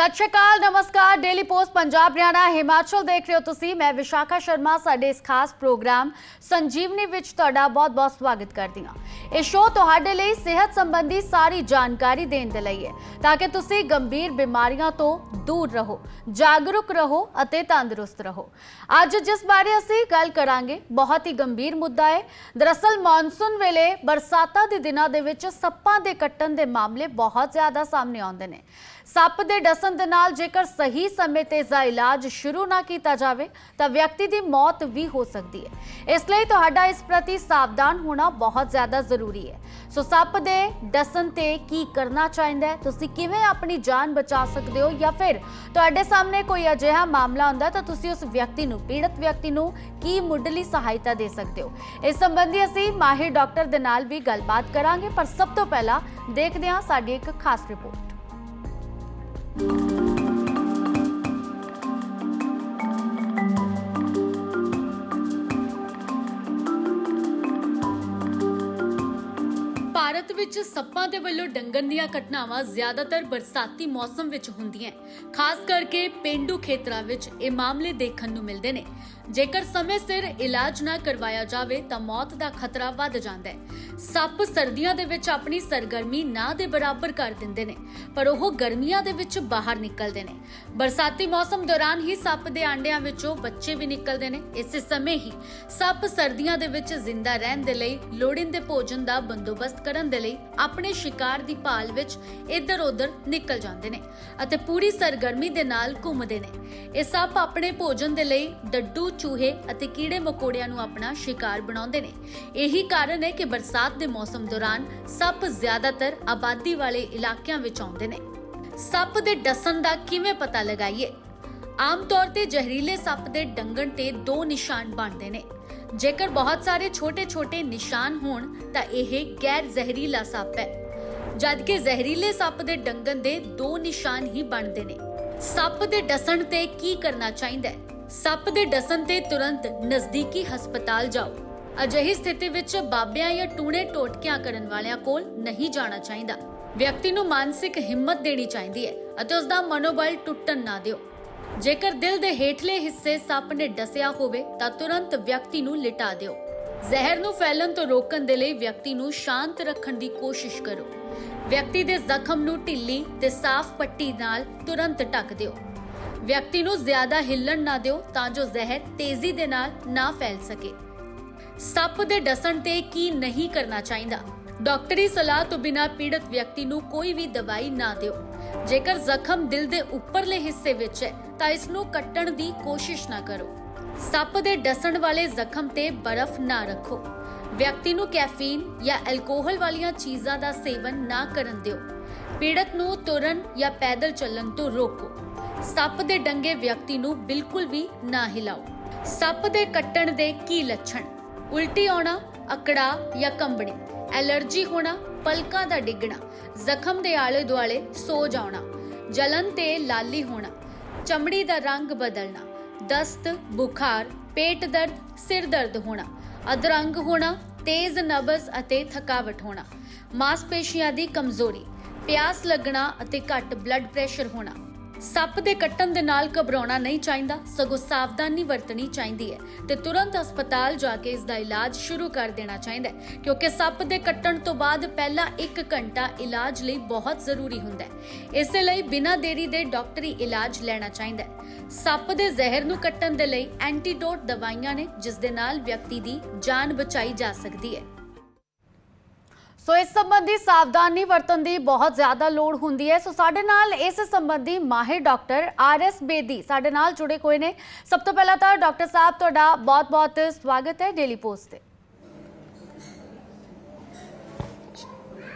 ਸਤਿ ਸ਼੍ਰੀ ਅਕਾਲ, ਨਮਸਕਾਰ। ਡੇਲੀ ਪੋਸਟ ਪੰਜਾਬ, ਹਰਿਆਣਾ, ਹਿਮਾਚਲ ਦੇਖ ਰਹੇ ਹੋ ਤੁਸੀਂ। ਮੈਂ ਵਿਸ਼ਾਖਾ ਸ਼ਰਮਾ, ਸਾਡੇ ਇਸ ਖਾਸ ਪ੍ਰੋਗਰਾਮ ਸੰਜੀਵਨੀ ਵਿੱਚ ਤੁਹਾਡਾ ਬਹੁਤ-ਬਹੁਤ ਸਵਾਗਤ ਕਰਦੀ ਹਾਂ। ਇਹ ਸ਼ੋਅ ਤੁਹਾਡੇ ਲਈ ਸਿਹਤ ਸੰਬੰਧੀ ਸਾਰੀ ਜਾਣਕਾਰੀ ਦੇਣ ਦੇ ਲਈ ਹੈ, ਤਾਂ ਕਿ ਤੁਸੀਂ ਗੰਭੀਰ ਬਿਮਾਰੀਆਂ ਤੋਂ ਦੂਰ ਰਹੋ, ਜਾਗਰੂਕ ਰਹੋ ਅਤੇ ਤੰਦਰੁਸਤ ਰਹੋ। ਅੱਜ ਜਿਸ ਬਾਰੇ ਅਸੀਂ ਗੱਲ ਕਰਾਂਗੇ, ਬਹੁਤ ਹੀ ਗੰਭੀਰ ਮੁੱਦਾ ਹੈ। ਦਰਅਸਲ ਮੌਨਸੂਨ ਵੇਲੇ ਬਰਸਾਤਾਂ ਦੇ ਦਿਨਾਂ ਦੇ ਵਿੱਚ ਸੱਪਾਂ ਦੇ ਕੱਟਣ ਦੇ ਮਾਮਲੇ ਬਹੁਤ ਜ਼ਿਆਦਾ ਸਾਹਮਣੇ ਆਉਂਦੇ ਨੇ। ਸੱਪ ਦੇ ਡਸਣ ਦੇ ਨਾਲ ਜੇਕਰ ਸਹੀ ਸਮੇਂ ਤੇ ਇਸਦਾ ਇਲਾਜ ਸ਼ੁਰੂ ਨਾ ਕੀਤਾ ਜਾਵੇ, ਤਾਂ ਵਿਅਕਤੀ ਦੀ ਮੌਤ ਵੀ ਹੋ ਸਕਦੀ ਹੈ। ਇਸ ਲਈ ਤੁਹਾਡਾ ਇਸ ਪ੍ਰਤੀ ਸਾਵਧਾਨ ਹੋਣਾ ਬਹੁਤ ਜ਼ਿਆਦਾ ਜ਼ਰੂਰੀ ਹੈ। ਸੋ ਸੱਪ ਦੇ ਡਸਣ ਤੇ ਕੀ ਕਰਨਾ ਚਾਹੀਦਾ ਹੈ? ਤੁਸੀਂ ਕਿਵੇਂ ਆਪਣੀ ਜਾਨ ਬਚਾ ਸਕਦੇ ਹੋ ਜਾਂ ਫਿਰ ਤੁਹਾਡੇ ਸਾਹਮਣੇ ਕੋਈ ਅਜਿਹਾ ਮਾਮਲਾ ਹੁੰਦਾ ਤਾਂ ਤੁਸੀਂ ਉਸ ਵਿਅਕਤੀ ਨੂੰ, ਪੀੜਤ ਵਿਅਕਤੀ ਨੂੰ ਕੀ ਮੁੱਢਲੀ ਸਹਾਇਤਾ ਦੇ ਸਕਦੇ ਹੋ? ਇਸ ਸੰਬੰਧੀ ਅਸੀਂ ਮਾਹਿਰ ਡਾਕਟਰ ਦੇ ਨਾਲ ਵੀ ਗੱਲਬਾਤ ਕਰਾਂਗੇ, ਪਰ ਸਭ ਤੋਂ ਪਹਿਲਾਂ ਦੇਖਦੇ ਹਾਂ ਸਾਡੀ ਇੱਕ ਖਾਸ ਰਿਪੋਰਟ। ਭਾਰਤ ਵਿੱਚ ਸੱਪਾਂ ਦੇ ਵੱਲੋਂ ਡੰਗਣ ਦੀਆਂ ਘਟਨਾਵਾਂ ਜ਼ਿਆਦਾਤਰ ਬਰਸਾਤੀ ਮੌਸਮ ਵਿੱਚ ਹੁੰਦੀਆਂ ਖਾਸ ਕਰਕੇ ਪਿੰਡੂ ਖੇਤਰਾਂ ਵਿੱਚ ਇਹ ਮਾਮਲੇ ਦੇਖਣ ਨੂੰ ਮਿਲਦੇ ਨੇ। ਜੇਕਰ ਸਮੇਂ ਸਿਰ ਇਲਾਜ ਨਾ ਕਰਵਾਇਆ ਜਾਵੇ ਤਾਂ ਮੌਤ ਦਾ ਖਤਰਾ ਵੱਧ ਜਾਂਦਾ ਹੈ। ਸੱਪ ਸਰਦੀਆਂ ਦੇ ਵਿੱਚ ਆਪਣੀ ਸਰਗਰਮੀ ਨਾ ਦੇ ਬਰਾਬਰ ਕਰ ਦਿੰਦੇ ਨੇ, ਪਰ ਉਹ ਗਰਮੀਆਂ ਦੇ ਵਿੱਚ ਬਾਹਰ ਨਿਕਲਦੇ ਨੇ। ਬਰਸਾਤੀ ਮੌਸਮ ਦੌਰਾਨ ਹੀ ਸੱਪ ਦੇ ਆਂਡਿਆਂ ਵਿੱਚੋਂ ਬੱਚੇ ਵੀ ਨਿਕਲਦੇ ਨੇ। ਇਸੇ ਸਮੇਂ ਹੀ ਸੱਪ ਸਰਦੀਆਂ ਦੇ ਵਿੱਚ ਜ਼ਿੰਦਾ ਰਹਿਣ ਦੇ ਲਈ, ਲੋੜੀਂਦੇ ਭੋਜਨ ਦਾ ਬੰਦੋਬਸਤ ਕਰਨ ਦੇ ਲਈ ਆਪਣੇ ਸ਼ਿਕਾਰ ਦੀ ਭਾਲ ਵਿੱਚ ਇੱਧਰ-ਉੱਧਰ ਨਿਕਲ ਜਾਂਦੇ ਨੇ ਅਤੇ ਪੂਰੀ ਸਰਗਰਮੀ ਦੇ ਨਾਲ ਘੁੰਮਦੇ ਨੇ। ਇਹ ਸੱਪ ਆਪਣੇ ਭੋਜਨ ਦੇ ਲਈ ਡੱਡੂ ਚੂਹੇ ਅਤੇ ਕੀੜੇ ਮਕੋੜਿਆਂ ਨੂੰ ਆਪਣਾ ਸ਼ਿਕਾਰ ਬਣਾਉਂਦੇ ਨੇ। ਇਹੀ ਕਾਰਨ ਹੈ ਕਿ ਬਰਸਾਤ ਦੇ ਮੌਸਮ ਦੌਰਾਨ ਸੱਪ ਜ਼ਿਆਦਾਤਰ ਆਬਾਦੀ ਵਾਲੇ ਇਲਾਕਿਆਂ ਵਿੱਚ ਆਉਂਦੇ ਨੇ। ਸੱਪ ਦੇ ਡਸਣ ਦਾ ਕਿਵੇਂ ਪਤਾ ਲਗਾਈਏ? ਆਮ ਤੌਰ ਤੇ ਜ਼ਹਿਰੀਲੇ ਸੱਪ ਦੇ ਡੰਗਣ ਤੇ ਦੋ ਨਿਸ਼ਾਨ ਬਣਦੇ ਨੇ। ਜੇਕਰ ਬਹੁਤ ਸਾਰੇ ਛੋਟੇ-ਛੋਟੇ ਨਿਸ਼ਾਨ ਹੋਣ, ਤਾਂ ਇਹ ਗੈਰ ਜ਼ਹਿਰੀਲਾ ਸੱਪ ਹੈ। ਜਦਕਿ ਜ਼ਹਿਰੀਲੇ ਸੱਪ ਦੇ ਡੰਗਣ ਦੇ ਦੋ ਨਿਸ਼ਾਨ ਹੀ ਬਣਦੇ ਨੇ। ਸੱਪ ਦੇ ਡਸਣ ਤੇ ਕੀ ਕਰਨਾ ਚਾਹੀਦਾ ਹੈ? ਸੱਪ ਦੇ ਡਸਣ ਤੇ ਤੁਰੰਤ ਨਜ਼ਦੀਕੀ ਹਸਪਤਾਲ ਜਾਓ। ਅਜਿਹੀ ਸਥਿਤੀ ਵਿੱਚ ਬਾਬਿਆਂ ਜਾਂ ਟੂਣੇ ਟੋਟਕਿਆਂ ਕਰਨ ਵਾਲਿਆਂ ਕੋਲ ਨਹੀਂ ਜਾਣਾ ਚਾਹੀਦਾ। ਵਿਅਕਤੀ ਨੂੰ ਮਾਨਸਿਕ ਹਿੰਮਤ ਦੇਣੀ ਚਾਹੀਦੀ ਹੈ ਅਤੇ ਉਸ ਦਾ ਮਨੋਬਲ ਟੁੱਟਣ ਨਾ ਦਿਓ। ਜੇਕਰ ਦਿਲ ਦੇ ਹੇਠਲੇ ਹਿੱਸੇ ਸੱਪ ਨੇ ਡਸਿਆ ਹੋਵੇ, ਤਾਂ ਤੁਰੰਤ ਵਿਅਕਤੀ ਨੂੰ ਲਿਟਾ ਦਿਓ। ਜ਼ਹਿਰ ਨੂੰ ਫੈਲਣ ਤੋਂ ਰੋਕਣ ਦੇ ਲਈ ਵਿਅਕਤੀ ਨੂੰ ਸ਼ਾਂਤ ਰੱਖਣ ਦੀ ਕੋਸ਼ਿਸ਼ ਕਰੋ। ਵਿਅਕਤੀ ਦੇ ਜ਼ਖਮ ਨੂੰ ਢਿੱਲੀ ਤੇ ਸਾਫ਼ ਪੱਟੀ ਨਾਲ ਤੁਰੰਤ ਢੱਕ ਦਿਓ। ਵਿਅਕਤੀ ਨੂੰ ਜ਼ਿਆਦਾ ਹਿੱਲਣ ਨਾ ਦਿਓ ਤਾਂ ਜੋ ਜ਼ਹਿਰ ਤੇਜ਼ੀ ਦੇ ਨਾਲ ਨਾ ਫੈਲ ਸਕੇ। ਸੱਪ ਦੇ ਡਸਣ ਤੇ ਕੀ ਨਹੀਂ ਕਰਨਾ ਚਾਹੀਦਾ? ਡਾਕਟਰੀ ਸਲਾਹ ਤੋਂ ਬਿਨਾਂ ਪੀੜਤ ਵਿਅਕਤੀ ਨੂੰ ਕੋਈ ਵੀ ਦਵਾਈ ਨਾ ਦਿਓ। ਜੇਕਰ ਜ਼ਖਮ ਦਿਲ ਦੇ ਉੱਪਰਲੇ ਹਿੱਸੇ ਵਿੱਚ ਹੈ, ਤਾਂ ਇਸ ਨੂੰ ਕੱਟਣ ਦੀ ਕੋਸ਼ਿਸ਼ ਨਾ ਕਰੋ। ਸੱਪ ਦੇ ਡਸਣ ਵਾਲੇ ਜ਼ਖਮ ਤੇ ਬਰਫ਼ ਨਾ ਰੱਖੋ। ਵਿਅਕਤੀ ਨੂੰ ਕੈਫੀਨ ਜਾਂ ਐਲਕੋਹਲ ਵਾਲੀਆਂ ਚੀਜ਼ਾਂ ਦਾ ਸੇਵਨ ਨਾ ਕਰਨ ਦਿਓ। ਪੀੜਤ ਨੂੰ ਤੁਰਨ ਜਾਂ ਪੈਦਲ ਚੱਲਣ ਤੋਂ ਰੋਕੋ। ਸੱਪ ਦੇ ਡੰਗੇ ਵਿਅਕਤੀ ਨੂੰ ਬਿਲਕੁਲ ਵੀ ਨਾ ਹਿਲਾਓ। ਸੱਪ ਦੇ ਕੱਟਣ ਦੇ ਕੀ ਲੱਛਣ? ਉਲਟੀ ਆਉਣਾ, ਅਕੜਾ ਜਾਂ ਕੰਬਣੀ? ਐਲਰਜੀ ਹੋਣਾ, ਪਲਕਾਂ ਦਾ ਡਿੱਗਣਾ? ਜ਼ਖਮ ਦੇ ਆਲੇ ਦੁਆਲੇ ਸੋਜ ਆਉਣਾ ਜਲਨ ਤੇ ਲਾਲੀ ਹੋਣਾ? ਚਮੜੀ ਦਾ ਰੰਗ ਬਦਲਣਾ? ਦਸਤ, ਬੁਖਾਰ, ਪੇਟ ਦਰਦ, ਸਿਰ ਦਰਦ ਹੋਣਾ? ਅਧਰੰਗ ਹੋਣਾ, ਤੇਜ਼ ਨਬਜ਼ ਅਤੇ ਥਕਾਵਟ ਹੋਣਾ? ਮਾਸਪੇਸ਼ੀਆਂ ਦੀ ਕਮਜ਼ੋਰੀ? ਪਿਆਸ ਲੱਗਣਾ ਅਤੇ ਘੱਟ ਬਲੱਡ ਪ੍ਰੈਸ਼ਰ ਹੋਣਾ? ਸੱਪ ਦੇ ਕੱਟਣ ਦੇ ਨਾਲ ਘਬਰਾਉਣਾ ਨਹੀਂ ਚਾਹੀਦਾ, ਸਗੋਂ ਸਾਵਧਾਨੀ ਵਰਤਣੀ ਚਾਹੀਦੀ ਹੈ ਤੇ ਤੁਰੰਤ ਹਸਪਤਾਲ ਜਾ ਕੇ ਇਸ ਦਾ ਇਲਾਜ ਸ਼ੁਰੂ ਕਰ ਦੇਣਾ ਚਾਹੀਦਾ ਹੈ, ਕਿਉਂਕਿ ਸੱਪ ਦੇ ਕੱਟਣ ਤੋਂ ਬਾਅਦ ਪਹਿਲਾ 1 ਘੰਟਾ ਇਲਾਜ ਲਈ ਬਹੁਤ ਜ਼ਰੂਰੀ ਹੁੰਦਾ ਹੈ। ਇਸੇ ਲਈ ਬਿਨਾਂ ਦੇਰੀ ਦੇ ਡਾਕਟਰੀ ਇਲਾਜ ਲੈਣਾ ਚਾਹੀਦਾ ਹੈ। ਸੱਪ ਦੇ ਜ਼ਹਿਰ ਨੂੰ ਕੱਟਣ ਦੇ ਲਈ ਐਂਟੀਡੋਟ ਦਵਾਈਆਂ ਨੇ, ਜਿਸ ਦੇ ਨਾਲ ਵਿਅਕਤੀ ਦੀ ਜਾਨ ਬਚਾਈ ਜਾ ਸਕਦੀ ਹੈ। ਸੋ ਇਸ ਸੰਬੰਧੀ ਸਾਵਧਾਨੀ ਵਰਤਣ ਦੀ ਬਹੁਤ ਜ਼ਿਆਦਾ ਲੋੜ ਹੁੰਦੀ ਹੈ। ਸੋ ਸਾਡੇ ਨਾਲ ਇਸ ਸੰਬੰਧੀ ਮਾਹਿਰ ਡਾਕਟਰ ਆਰ ਐਸ ਬੇਦੀ ਸਾਡੇ ਨਾਲ ਜੁੜੇ ਹੋਏ ਨੇ। ਸਭ ਤੋਂ ਪਹਿਲਾਂ ਤਾਂ ਡਾਕਟਰ ਸਾਹਿਬ, ਤੁਹਾਡਾ ਬਹੁਤ-ਬਹੁਤ ਸਵਾਗਤ ਹੈ ਡੇਲੀ ਪੋਸਟ ਤੇ।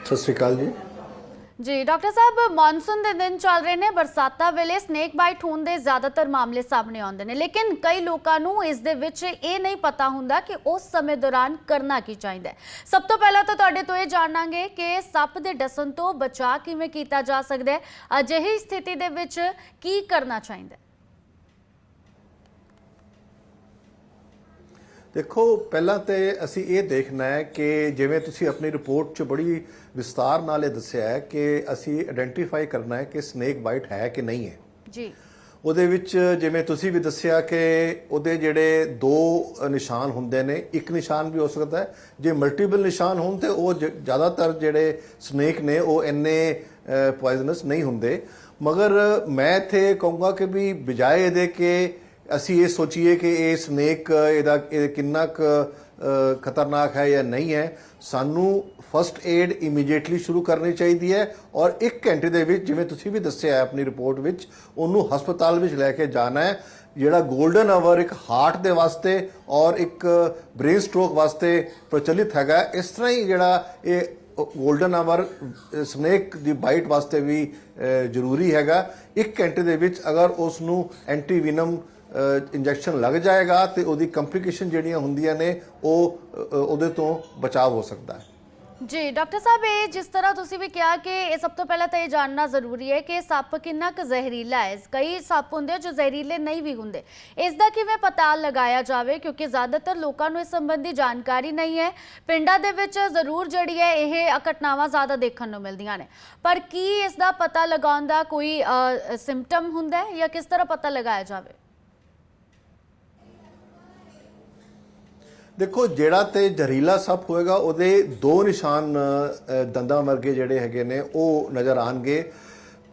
ਸਤਿ ਸ਼੍ਰੀ ਅਕਾਲ ਜੀ। ਜੀ, ਡਾਕਟਰ ਸਾਹਿਬ, ਮੌਨਸੂਨ ਦੇ ਦਿਨ ਚੱਲ ਰਹੇ ਨੇ, ਬਰਸਾਤਾਂ ਵੇਲੇ ਸਨੇਕ ਬਾਈਟ ਹੋਣ ਦੇ ਜ਼ਿਆਦਾਤਰ ਮਾਮਲੇ ਸਾਹਮਣੇ ਆਉਂਦੇ ਨੇ। ਲੇਕਿਨ ਕਈ ਲੋਕਾਂ ਨੂੰ ਇਸ ਦੇ ਵਿੱਚ ਇਹ ਨਹੀਂ ਪਤਾ ਹੁੰਦਾ ਕਿ ਉਸ ਸਮੇਂ ਦੌਰਾਨ ਕਰਨਾ ਕੀ ਚਾਹੀਦਾ ਹੈ। ਸਭ ਤੋਂ ਪਹਿਲਾਂ ਤਾਂ ਤੁਹਾਡੇ ਤੋਂ ਇਹ ਜਾਣਾਂਗੇ ਕਿ ਸੱਪ ਦੇ ਡਸਣ ਤੋਂ ਬਚਾਅ ਕਿਵੇਂ ਕੀਤਾ ਜਾ ਸਕਦਾ ਹੈ। ਅਜਿਹੀ ਸਥਿਤੀ ਦੇ ਵਿੱਚ ਕੀ ਕਰਨਾ ਚਾਹੀਦਾ ਹੈ? ਦੇਖੋ ਪਹਿਲਾਂ ਤੇ ਅਸੀਂ ਇਹ ਦੇਖਣਾ ਹੈ ਕਿ ਜਿਵੇਂ ਤੁਸੀਂ ਆਪਣੀ ਰਿਪੋਰਟ 'ਚ ਬੜੀ ਵਿਸਤਾਰ ਨਾਲ ਇਹ ਦੱਸਿਆ ਹੈ ਕਿ ਅਸੀਂ ਆਇਡੈਂਟੀਫਾਈ ਕਰਨਾ ਹੈ ਕਿ ਸਨੇਕ ਬਾਈਟ ਹੈ ਕਿ ਨਹੀਂ ਹੈ। ਜੀ। ਉਹਦੇ ਵਿੱਚ ਜਿਵੇਂ ਤੁਸੀਂ ਵੀ ਦੱਸਿਆ ਕਿ ਉਹਦੇ ਜਿਹੜੇ ਦੋ ਨਿਸ਼ਾਨ ਹੁੰਦੇ ਨੇ ਇੱਕ ਨਿਸ਼ਾਨ ਵੀ ਹੋ ਸਕਦਾ ਹੈ। ਜੇ ਮਲਟੀਪਲ ਨਿਸ਼ਾਨ ਹੋਣ ਤੇ ਉਹ ਜ਼ਿਆਦਾਤਰ ਜਿਹੜੇ ਸਨੇਕ ਨੇ ਉਹ ਇੰਨੇ ਪੋਇਜ਼ਨਸ ਨਹੀਂ ਹੁੰਦੇ। ਮਗਰ ਮੈਂ ਇੱਥੇ ਕਹੂੰਗਾ ਕਿ ਵੀ ਬਜਾਏ ਇਹਦੇ ਕਿ ਅਸੀਂ ਇਹ ਸੋਚੀਏ ਕਿ ਇਹ ਸਨੇਕ, ਇਹਦਾ ਇਹ ਕਿੰਨਾ ਕੁ ਖਤਰਨਾਕ ਹੈ ਜਾਂ ਨਹੀਂ ਹੈ, ਸਾਨੂੰ ਫਸਟ ਏਡ ਇਮੀਡੀਏਟਲੀ ਸ਼ੁਰੂ ਕਰਨੀ ਚਾਹੀਦੀ ਹੈ ਔਰ 1 ਘੰਟੇ ਦੇ ਵਿੱਚ, ਜਿਵੇਂ ਤੁਸੀਂ ਵੀ ਦੱਸਿਆ ਹੈ ਆਪਣੀ ਰਿਪੋਰਟ ਵਿੱਚ, ਉਹਨੂੰ ਹਸਪਤਾਲ ਵਿੱਚ ਲੈ ਕੇ ਜਾਣਾ ਹੈ, ਜਿਹੜਾ 골ਡਨ ਆਵਰ ਇੱਕ ਹਾਰਟ ਦੇ ਵਾਸਤੇ ਔਰ ਇੱਕ ਬ੍ਰੇਨ ਸਟ੍ਰੋਕ ਵਾਸਤੇ ਪ੍ਰਚਲਿਤ ਹੈਗਾ ਇਸ ਤਰ੍ਹਾਂ ਹੀ ਜਿਹੜਾ ਇਹ 골ਡਨ ਆਵਰ ਸਨੇਕ ਦੀ ਬਾਈਟ ਵਾਸਤੇ ਵੀ ਜ਼ਰੂਰੀ ਹੈਗਾ। 1 ਘੰਟੇ ਦੇ ਵਿੱਚ ਅਗਰ ਉਸ ਨੂੰ ਐਂਟੀਵਿਨਮ ਇੰਜੈਕਸ਼ਨ ਲੱਗ ਜਾਏਗਾ ਤੇ ਉਹਦੀ ਕੰਪਲਿਕੇਸ਼ਨ ਜਿਹੜੀਆਂ ਹੁੰਦੀਆਂ ਨੇ, ਉਹ ਉਹਦੇ ਤੋਂ ਬਚਾਅ ਹੋ ਸਕਦਾ ਹੈ। ਜੀ, ਡਾਕਟਰ ਸਾਹਿਬ, ਇਹ ਜਿਸ ਤਰ੍ਹਾਂ ਤੁਸੀਂ ਵੀ ਕਿਹਾ ਕਿ ਇਹ ਸਭ ਤੋਂ ਪਹਿਲਾਂ ਤਾਂ ਇਹ ਜਾਣਨਾ ਜ਼ਰੂਰੀ ਹੈ ਕਿ ਸੱਪ ਕਿੰਨਾ ਕੁ ਜ਼ਹਿਰੀਲਾ ਹੈ। ਕਈ ਸੱਪ ਹੁੰਦੇ ਜੋ ਜ਼ਹਿਰੀਲੇ ਨਹੀਂ ਵੀ ਹੁੰਦੇ। ਇਸ ਦਾ ਕਿਵੇਂ ਪਤਾ ਲਗਾਇਆ ਜਾਵੇ? ਕਿਉਂਕਿ ਜ਼ਿਆਦਾਤਰ ਲੋਕਾਂ ਨੂੰ ਇਸ ਸੰਬੰਧੀ ਜਾਣਕਾਰੀ ਨਹੀਂ ਹੈ। ਪਿੰਡਾਂ ਦੇ ਵਿੱਚ ਜ਼ਰੂਰ ਜਿਹੜੀ ਹੈ ਇਹ ਘਟਨਾਵਾਂ ਜ਼ਿਆਦਾ ਦੇਖਣ ਨੂੰ ਮਿਲਦੀਆਂ ਨੇ। ਪਰ ਕੀ ਇਸ ਦਾ ਪਤਾ ਲਗਾਉਣ ਦਾ ਕੋਈ ਸਿੰਪਟਮ ਹੁੰਦਾ ਹੈ ਜਾਂ ਕਿਸ ਤਰ੍ਹਾਂ ਪਤਾ ਲਗਾਇਆ ਜਾਵੇ? ਦੇਖੋ, ਜਿਹੜਾ ਤੇ ਜ਼ਹਿਰੀਲਾ ਸੱਪ ਹੋਏਗਾ, ਉਹਦੇ ਦੋ ਨਿਸ਼ਾਨ ਦੰਦਾਂ ਵਰਗੇ ਜਿਹੜੇ ਹੈਗੇ ਨੇ, ਉਹ ਨਜ਼ਰ ਆਣਗੇ।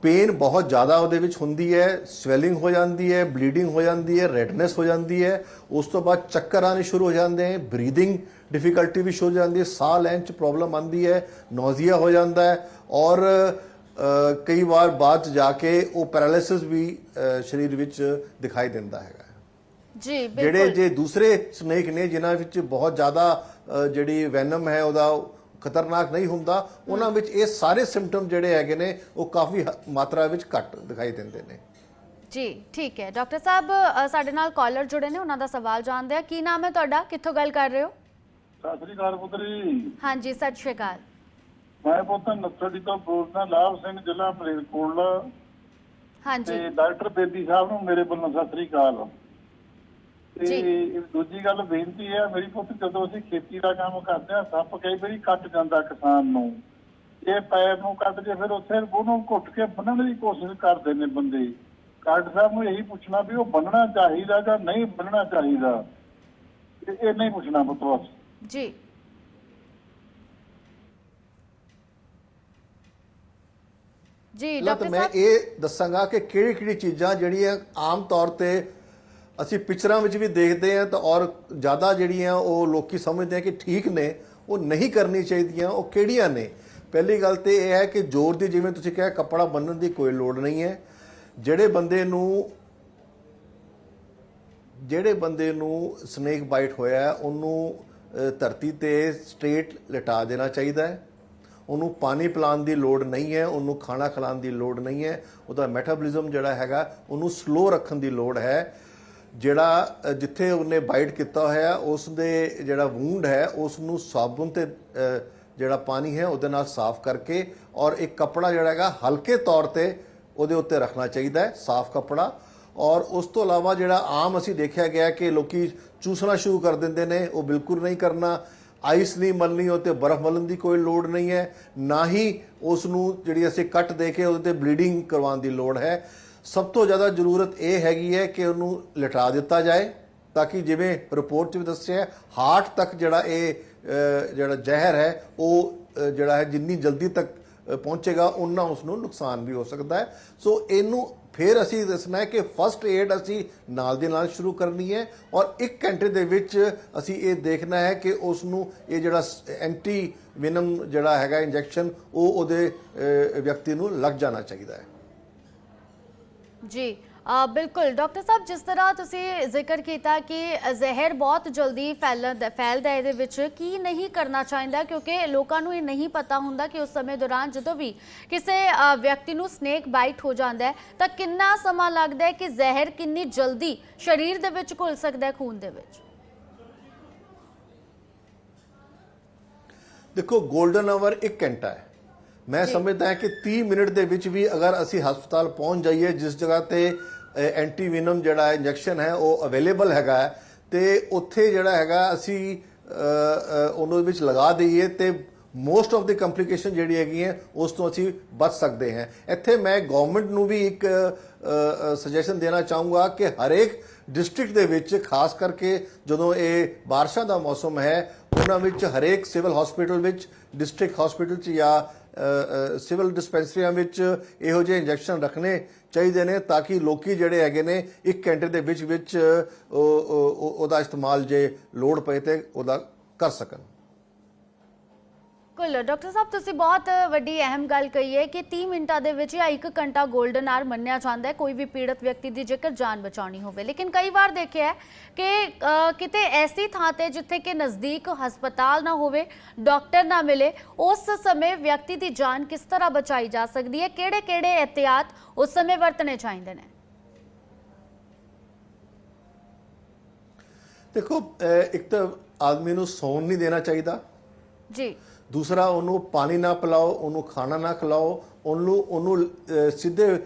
ਪੇਨ ਬਹੁਤ ਜ਼ਿਆਦਾ ਉਹਦੇ ਵਿੱਚ ਹੁੰਦੀ ਹੈ, ਸਵੈਲਿੰਗ ਹੋ ਜਾਂਦੀ ਹੈ, ਬਲੀਡਿੰਗ ਹੋ ਜਾਂਦੀ ਹੈ, ਰੈਡਨੈਸ ਹੋ ਜਾਂਦੀ ਹੈ। ਉਸ ਤੋਂ ਬਾਅਦ ਚੱਕਰ ਆਣੇ ਸ਼ੁਰੂ ਹੋ ਜਾਂਦੇ ਹੈ, ਬਰੀਥਿੰਗ ਡਿਫਿਕਲਟੀ ਵੀ ਸ਼ੁਰੂ ਹੋ ਜਾਂਦੀ ਹੈ, ਸਾਹ ਲੈਣ ਚ ਪ੍ਰੋਬਲਮ ਆਉਂਦੀ ਹੈ, ਨੋਜ਼ੀਆ ਹੋ ਜਾਂਦਾ ਹੈ ਔਰ ਕਈ ਵਾਰ ਬਾਅਦ 'ਚ ਜਾ ਕੇ ਉਹ ਪੈਰਾਲਿਸਿਸ ਵੀ ਸਰੀਰ ਵਿੱਚ ਦਿਖਾਈ ਦਿੰਦਾ ਹੈਗਾ। ਜਿਹੜੇ ਬਿਲਕੁਲ। ਜੇ ਦੂਸਰੇ ਸਨੇਕ ਨੇ ਜਿਨ੍ਹਾਂ ਵਿੱਚ ਬਹੁਤ ਜ਼ਿਆਦਾ ਜਿਹੜੀ ਵੈਨਮ ਹੈ ਉਹਦਾ ਖਤਰਨਾਕ ਨਹੀਂ ਹੁੰਦਾ ਉਹਨਾਂ ਵਿੱਚ ਇਹ ਸਾਰੇ ਸਿੰਪਟਮ ਜਿਹੜੇ ਹੈਗੇ ਨੇ ਉਹ ਕਾਫੀ ਮਾਤਰਾ ਵਿੱਚ ਘੱਟ ਦਿਖਾਈ ਦਿੰਦੇ ਨੇ। ਜੀ ਠੀਕ ਹੈ। ਡਾਕਟਰ ਸਾਹਿਬ ਸਾਡੇ ਨਾਲ ਕਾਲਰ ਜੁੜੇ ਨੇ ਉਹਨਾਂ ਦਾ ਸਵਾਲ ਜਾਣਦੇ ਆ ਕੀ ਨਾਮ ਹੈ ਤੁਹਾਡਾ? ਕਿੱਥੋਂ ਗੱਲ ਕਰ ਰਹੇ ਹੋ? ਸਤਿ ਸ੍ਰੀ ਅਕਾਲ ਪੁੱਤਰੀ। ਹਾਂਜੀ ਸਤਿ ਸ਼੍ਰੀ ਅਕਾਲ। ਮੈਂ ਪੁੱਤ ਨੱਥੜੀ ਤੋਂ ਬੋਲਦਾ ਲਾਭ ਸਿੰਘ ਜ਼ਿਲ੍ਹਾ ਮਲੇਰਕੋਟਲਾ ਹਾਂਜੀ। ਤੇ ਡਾਕਟਰ ਬੇਦੀ ਸਾਹਿਬ ਨੂੰ ਮੇਰੇ ਵੱਲੋਂ ਸਤਿ ਸ੍ਰੀ ਅਕਾਲ। ਤੇ। ਦੂਜੀ ਗੱਲ ਬੇਨਤੀ ਹੈ ਮੇਰੀ ਪੁੱਤ ਜਦੋਂ ਅਸੀਂ ਖੇਤੀ ਦਾ ਕੰਮ ਕਰਦੇ ਆ ਸੱਪ ਕਈ ਵਾਰੀ ਕੱਟ ਜਾਂਦਾ ਕਿਸਾਨ ਨੂੰ। ਇਹ ਪੈਰ ਨੂੰ ਕੱਟ ਕੇ ਫਿਰ ਉੱਥੇ ਉਹਨੂੰ ਘੁੱਟ ਕੇ ਬੰਨਣ ਦੀ ਕੋਸ਼ਿਸ਼ ਕਰਦੇ ਨੇ ਬੰਦੇ। ਡਾਕਟਰ ਸਾਹਿਬ ਨੂੰ ਇਹੀ ਪੁੱਛਣਾ ਵੀ ਉਹ ਬੰਨਣਾ ਚਾਹੀਦਾ ਜਾਂ ਨਹੀਂ ਬੰਨਣਾ ਚਾਹੀਦਾ? ਇਹ ਨਹੀਂ ਪੁੱਛਣਾ ਪੁੱਤ ਬਸ। ਜੀ। ਜੀ ਡਾਕਟਰ ਮੈਂ ਸਾਹਿਬ। ਇਹ ਦੱਸਾਂਗਾ ਕਿ ਕਿਹੜੀ ਕਿਹੜੀ ਚੀਜ਼ਾਂ ਜਿਹੜੀਆਂ ਆਮ ਤੌਰ ਤੇ ਅਸੀਂ ਪਿਕਚਰਾਂ ਵਿੱਚ ਵੀ ਦੇਖਦੇ ਹਾਂ ਤਾਂ ਔਰ ਜ਼ਿਆਦਾ ਜਿਹੜੀਆਂ ਉਹ ਲੋਕੀ ਸਮਝਦੇ ਆ ਕਿ ਠੀਕ ਨੇ, ਉਹ ਨਹੀਂ ਕਰਨੀ ਚਾਹੀਦੀਆਂ, ਉਹ ਕਿਹੜੀਆਂ ਨੇ? ਪਹਿਲੀ ਗੱਲ ਤੇ ਇਹ ਹੈ ਕਿ ਜ਼ੋਰ ਦੀ ਜਿਵੇਂ ਤੁਸੀਂ ਕਿਹਾ ਕੱਪੜਾ ਬੰਨਣ ਦੀ ਕੋਈ ਲੋੜ ਨਹੀਂ ਹੈ। ਜਿਹੜੇ ਬੰਦੇ ਨੂੰ, ਜਿਹੜੇ ਬੰਦੇ ਨੂੰ ਸਨੇਕ ਬਾਈਟ ਹੋਇਆ ਉਹਨੂੰ ਧਰਤੀ ਤੇ ਸਟ੍ਰੇਟ ਲਟਾ ਦੇਣਾ ਚਾਹੀਦਾ ਹੈ। ਉਹਨੂੰ ਪਾਣੀ ਪਿਲਾਉਣ ਦੀ ਲੋੜ ਨਹੀਂ ਹੈ, ਉਹਨੂੰ ਖਾਣਾ ਖਿਲਾਉਣ ਦੀ ਲੋੜ ਨਹੀਂ ਹੈ। ਉਹਦਾ ਮੈਟਾਬੋਲਿਜ਼ਮ ਜਿਹੜਾ ਹੈਗਾ, ਉਹਨੂੰ ਸਲੋ ਰੱਖਣ ਦੀ ਲੋੜ ਹੈ। ਜਿਹੜਾ ਜਿੱਥੇ ਉਹਨੇ ਬਾਈਟ ਕੀਤਾ ਹੋਇਆ ਉਸ ਦੇ ਜਿਹੜਾ ਵੂੰਡ ਹੈ ਉਸ ਨੂੰ ਸਾਬੁਨ ਤੇ ਜਿਹੜਾ ਪਾਣੀ ਹੈ, ਉਹਦੇ ਨਾਲ ਸਾਫ਼ ਕਰਕੇ ਔਰ ਇੱਕ ਕੱਪੜਾ ਜਿਹੜਾ ਹੈਗਾ, ਹਲਕੇ ਤੌਰ ਤੇ ਉਹਦੇ ਉੱਤੇ ਰੱਖਣਾ ਚਾਹੀਦਾ ਹੈ, ਸਾਫ਼ ਕੱਪੜਾ। ਔਰ ਉਸ ਤੋਂ ਇਲਾਵਾ ਜਿਹੜਾ ਆਮ ਅਸੀਂ ਦੇਖਿਆ ਗਿਆ ਕਿ ਲੋਕੀ ਚੂਸਣਾ ਸ਼ੁਰੂ ਕਰ ਦਿੰਦੇ ਨੇ, ਉਹ ਬਿਲਕੁਲ ਨਹੀਂ ਕਰਨਾ। ਆਈਸ ਨਹੀਂ ਮਲਣੀ ਉਹ ਤੇ ਬਰਫ਼ ਮਲਣ ਦੀ ਕੋਈ ਲੋੜ ਨਹੀਂ ਹੈ। ਨਾ ਹੀ ਉਸ ਨੂੰ ਜਿਹੜੀ ਅਸੀਂ ਕੱਟ ਦੇ ਕੇ ਉਹਦੇ ਤੇ ਬਲੀਡਿੰਗ ਕਰਵਾਉਣ ਦੀ ਲੋੜ ਹੈ। ਸਭ ਤੋਂ ਜ਼ਿਆਦਾ ਜ਼ਰੂਰਤ ਇਹ ਹੈਗੀ ਹੈ ਕਿ ਉਹਨੂੰ ਲਟਾ ਦਿੱਤਾ ਜਾਏ ਤਾਂ ਕਿ ਜਿਵੇਂ ਰਿਪੋਰਟ 'ਚ ਵੀ ਦੱਸਿਆ ਹਾਰਟ ਤੱਕ ਜਿਹੜਾ ਇਹ ਜਿਹੜਾ ਜ਼ਹਿਰ ਹੈ, ਉਹ ਜਿਹੜਾ ਹੈ ਜਿੰਨੀ ਜਲਦੀ ਤੱਕ ਪਹੁੰਚੇਗਾ ਉਨਾ ਉਸ ਨੂੰ ਨੁਕਸਾਨ ਵੀ ਹੋ ਸਕਦਾ ਹੈ। ਸੋ ਇਹਨੂੰ ਫਿਰ ਅਸੀਂ ਦੱਸਣਾ ਹੈ ਕਿ ਫਸਟ ਏਡ ਅਸੀਂ ਨਾਲ ਦੇ ਨਾਲ ਸ਼ੁਰੂ ਕਰਨੀ ਹੈ ਔਰ 1 ਘੰਟੇ ਦੇ ਵਿੱਚ ਅਸੀਂ ਇਹ ਦੇਖਣਾ ਹੈ ਕਿ ਉਸ ਨੂੰ ਇਹ ਜਿਹੜਾ ਐਂਟੀ ਵਿਨਮ ਜਿਹੜਾ ਹੈਗਾ ਇੰਜੈਕਸ਼ਨ ਉਹ ਉਹਦੇ ਵਿਅਕਤੀ ਨੂੰ ਲੱਗ ਜਾਣਾ ਚਾਹੀਦਾ ਹੈ। ਜੀ ਬਿਲਕੁਲ। ਡਾਕਟਰ ਸਾਹਿਬ, ਜਿਸ ਤਰ੍ਹਾਂ ਤੁਸੀਂ ਜ਼ਿਕਰ ਕੀਤਾ ਕਿ ਜ਼ਹਿਰ ਬਹੁਤ ਜਲਦੀ ਫੈਲਦਾ ਫੈਲਦਾ ਇਹਦੇ ਵਿੱਚ ਕੀ ਨਹੀਂ ਕਰਨਾ ਚਾਹੀਦਾ? ਕਿਉਂਕਿ ਲੋਕਾਂ ਨੂੰ ਇਹ ਨਹੀਂ ਪਤਾ ਹੁੰਦਾ ਕਿ ਉਸ ਸਮੇਂ ਦੌਰਾਨ ਜਦੋਂ ਵੀ ਕਿਸੇ ਵਿਅਕਤੀ ਨੂੰ ਸਨੇਕ ਬਾਈਟ ਹੋ ਜਾਂਦਾ ਹੈ, ਤਾਂ ਕਿੰਨਾ ਸਮਾਂ ਲੱਗਦਾ ਹੈ ਕਿ ਜ਼ਹਿਰ ਕਿੰਨੀ ਜਲਦੀ ਸਰੀਰ ਦੇ ਵਿੱਚ ਘੁਲ ਸਕਦਾ ਹੈ ਖੂਨ ਦੇ ਵਿੱਚ? ਦੇਖੋ 골ਡਨ ਆਵਰ 1 ਘੰਟਾ ਹੈ। ਮੈਂ ਸਮਝਦਾ ਹਾਂ ਕਿ 30 ਮਿੰਟ ਦੇ ਵਿੱਚ ਵੀ ਅਗਰ ਅਸੀਂ ਹਸਪਤਾਲ ਪਹੁੰਚ ਜਾਈਏ ਜਿਸ ਜਗ੍ਹਾ ਤੇ ਐਂਟੀਵੀਨਮ ਜਿਹੜਾ ਇੰਜੈਕਸ਼ਨ ਹੈ ਉਹ ਅਵੇਲੇਬਲ ਹੈਗਾ ਹੈ ਤੇ ਉੱਥੇ ਜਿਹੜਾ ਹੈਗਾ ਅਸੀਂ ਉਹਨੂੰ ਵਿੱਚ ਲਗਾ ਦਈਏ ਤੇ ਮੋਸਟ ਆਫ ਦੀ ਕੰਪਲਿਕੇਸ਼ਨ ਜਿਹੜੀ ਹੈਗੀ ਹੈ ਉਸ ਤੋਂ ਅਸੀਂ ਬਚ ਸਕਦੇ ਹਾਂ। ਇੱਥੇ ਮੈਂ ਗਵਰਨਮੈਂਟ ਨੂੰ ਵੀ ਇੱਕ ਸੁਜੈਸ਼ਨ ਦੇਣਾ ਚਾਹੂੰਗਾ ਕਿ ਹਰੇਕ ਡਿਸਟ੍ਰਿਕਟ ਦੇ ਵਿੱਚ ਖਾਸ ਕਰਕੇ ਜਦੋਂ ਇਹ ਬਾਰਿਸ਼ਾਂ ਦਾ ਮੌਸਮ ਹੈ ਉਹਨਾਂ ਵਿੱਚ ਹਰੇਕ ਸਿਵਲ ਹਸਪੀਟਲ ਵਿੱਚ ਡਿਸਟ੍ਰਿਕਟ ਹਸਪੀਟਲ 'ਚ ਜਾਂ ਸਿਵਲ ਡਿਸਪੈਂਸਰੀਆਂ ਵਿੱਚ ਇਹੋ ਜਿਹੇ ਇੰਜੈਕਸ਼ਨ ਰੱਖਣੇ ਚਾਹੀਦੇ ਨੇ ਤਾਂ ਕਿ ਲੋਕੀ ਜਿਹੜੇ ਹੈਗੇ ਨੇ ਇੱਕ ਘੰਟੇ ਦੇ ਵਿੱਚ ਵਿੱਚ ਉਹਦਾ ਇਸਤੇਮਾਲ ਜੇ ਲੋੜ ਪਏ ਤੇ ਉਹਦਾ ਕਰ ਸਕਣ। ਬਿਲਕੁਲ। ਡਾਕਟਰ ਸਾਹਿਬ ਤੁਸੀਂ ਬਹੁਤ ਵੱਡੀ ਅਹਿਮ ਗੱਲ ਕਹੀ ਹੈ ਕਿ 30 ਮਿੰਟਾਂ ਦੇ ਵਿੱਚ ਜਾਂ 1 ਘੰਟਾ 골ਡਨ ਆਰ ਮੰਨਿਆ ਜਾਂਦਾ ਹੈ ਕੋਈ ਵੀ ਪੀੜਤ ਵਿਅਕਤੀ ਦੀ ਜੇਕਰ ਜਾਨ ਬਚਾਉਣੀ ਹੋਵੇ। ਲੇਕਿਨ ਕਈ ਵਾਰ ਦੇਖਿਆ ਹੈ ਕਿ ਅ, ਕਿਤੇ ਐਸੀ ਥਾਂ ਤੇ ਜਿੱਥੇ ਕਿ ਨਜ਼ਦੀਕ ਹਸਪਤਾਲ ਨਾ ਹੋਵੇ ਡਾਕਟਰ ਨਾ ਮਿਲੇ ਉਸ ਸਮੇਂ ਵਿਅਕਤੀ ਦੀ ਜਾਨ ਕਿਸ ਤਰ੍ਹਾਂ ਬਚਾਈ ਜਾ ਸਕਦੀ ਹੈ? ਕਿਹੜੇ ਕਿਹੜੇ ਇਹਤਿਆਤ ਉਸ ਸਮੇਂ ਵਰਤਣੇ ਚਾਹੀਦੇ ਨੇ? ਦੇਖੋ ਇੱਕ ਤਾਂ ਆਦਮੀ ਨੂੰ ਸੌਣ ਨਹੀਂ ਦੇਣਾ ਚਾਹੀਦਾ। ਜੀ। ਦੂਸਰਾ ਉਹਨੂੰ ਪਾਣੀ ਨਾ ਪਿਲਾਓ, ਉਹਨੂੰ ਖਾਣਾ ਨਾ ਖਿਲਾਓ, ਉਹਨੂੰ ਉਹਨੂੰ ਸਿੱਧੇ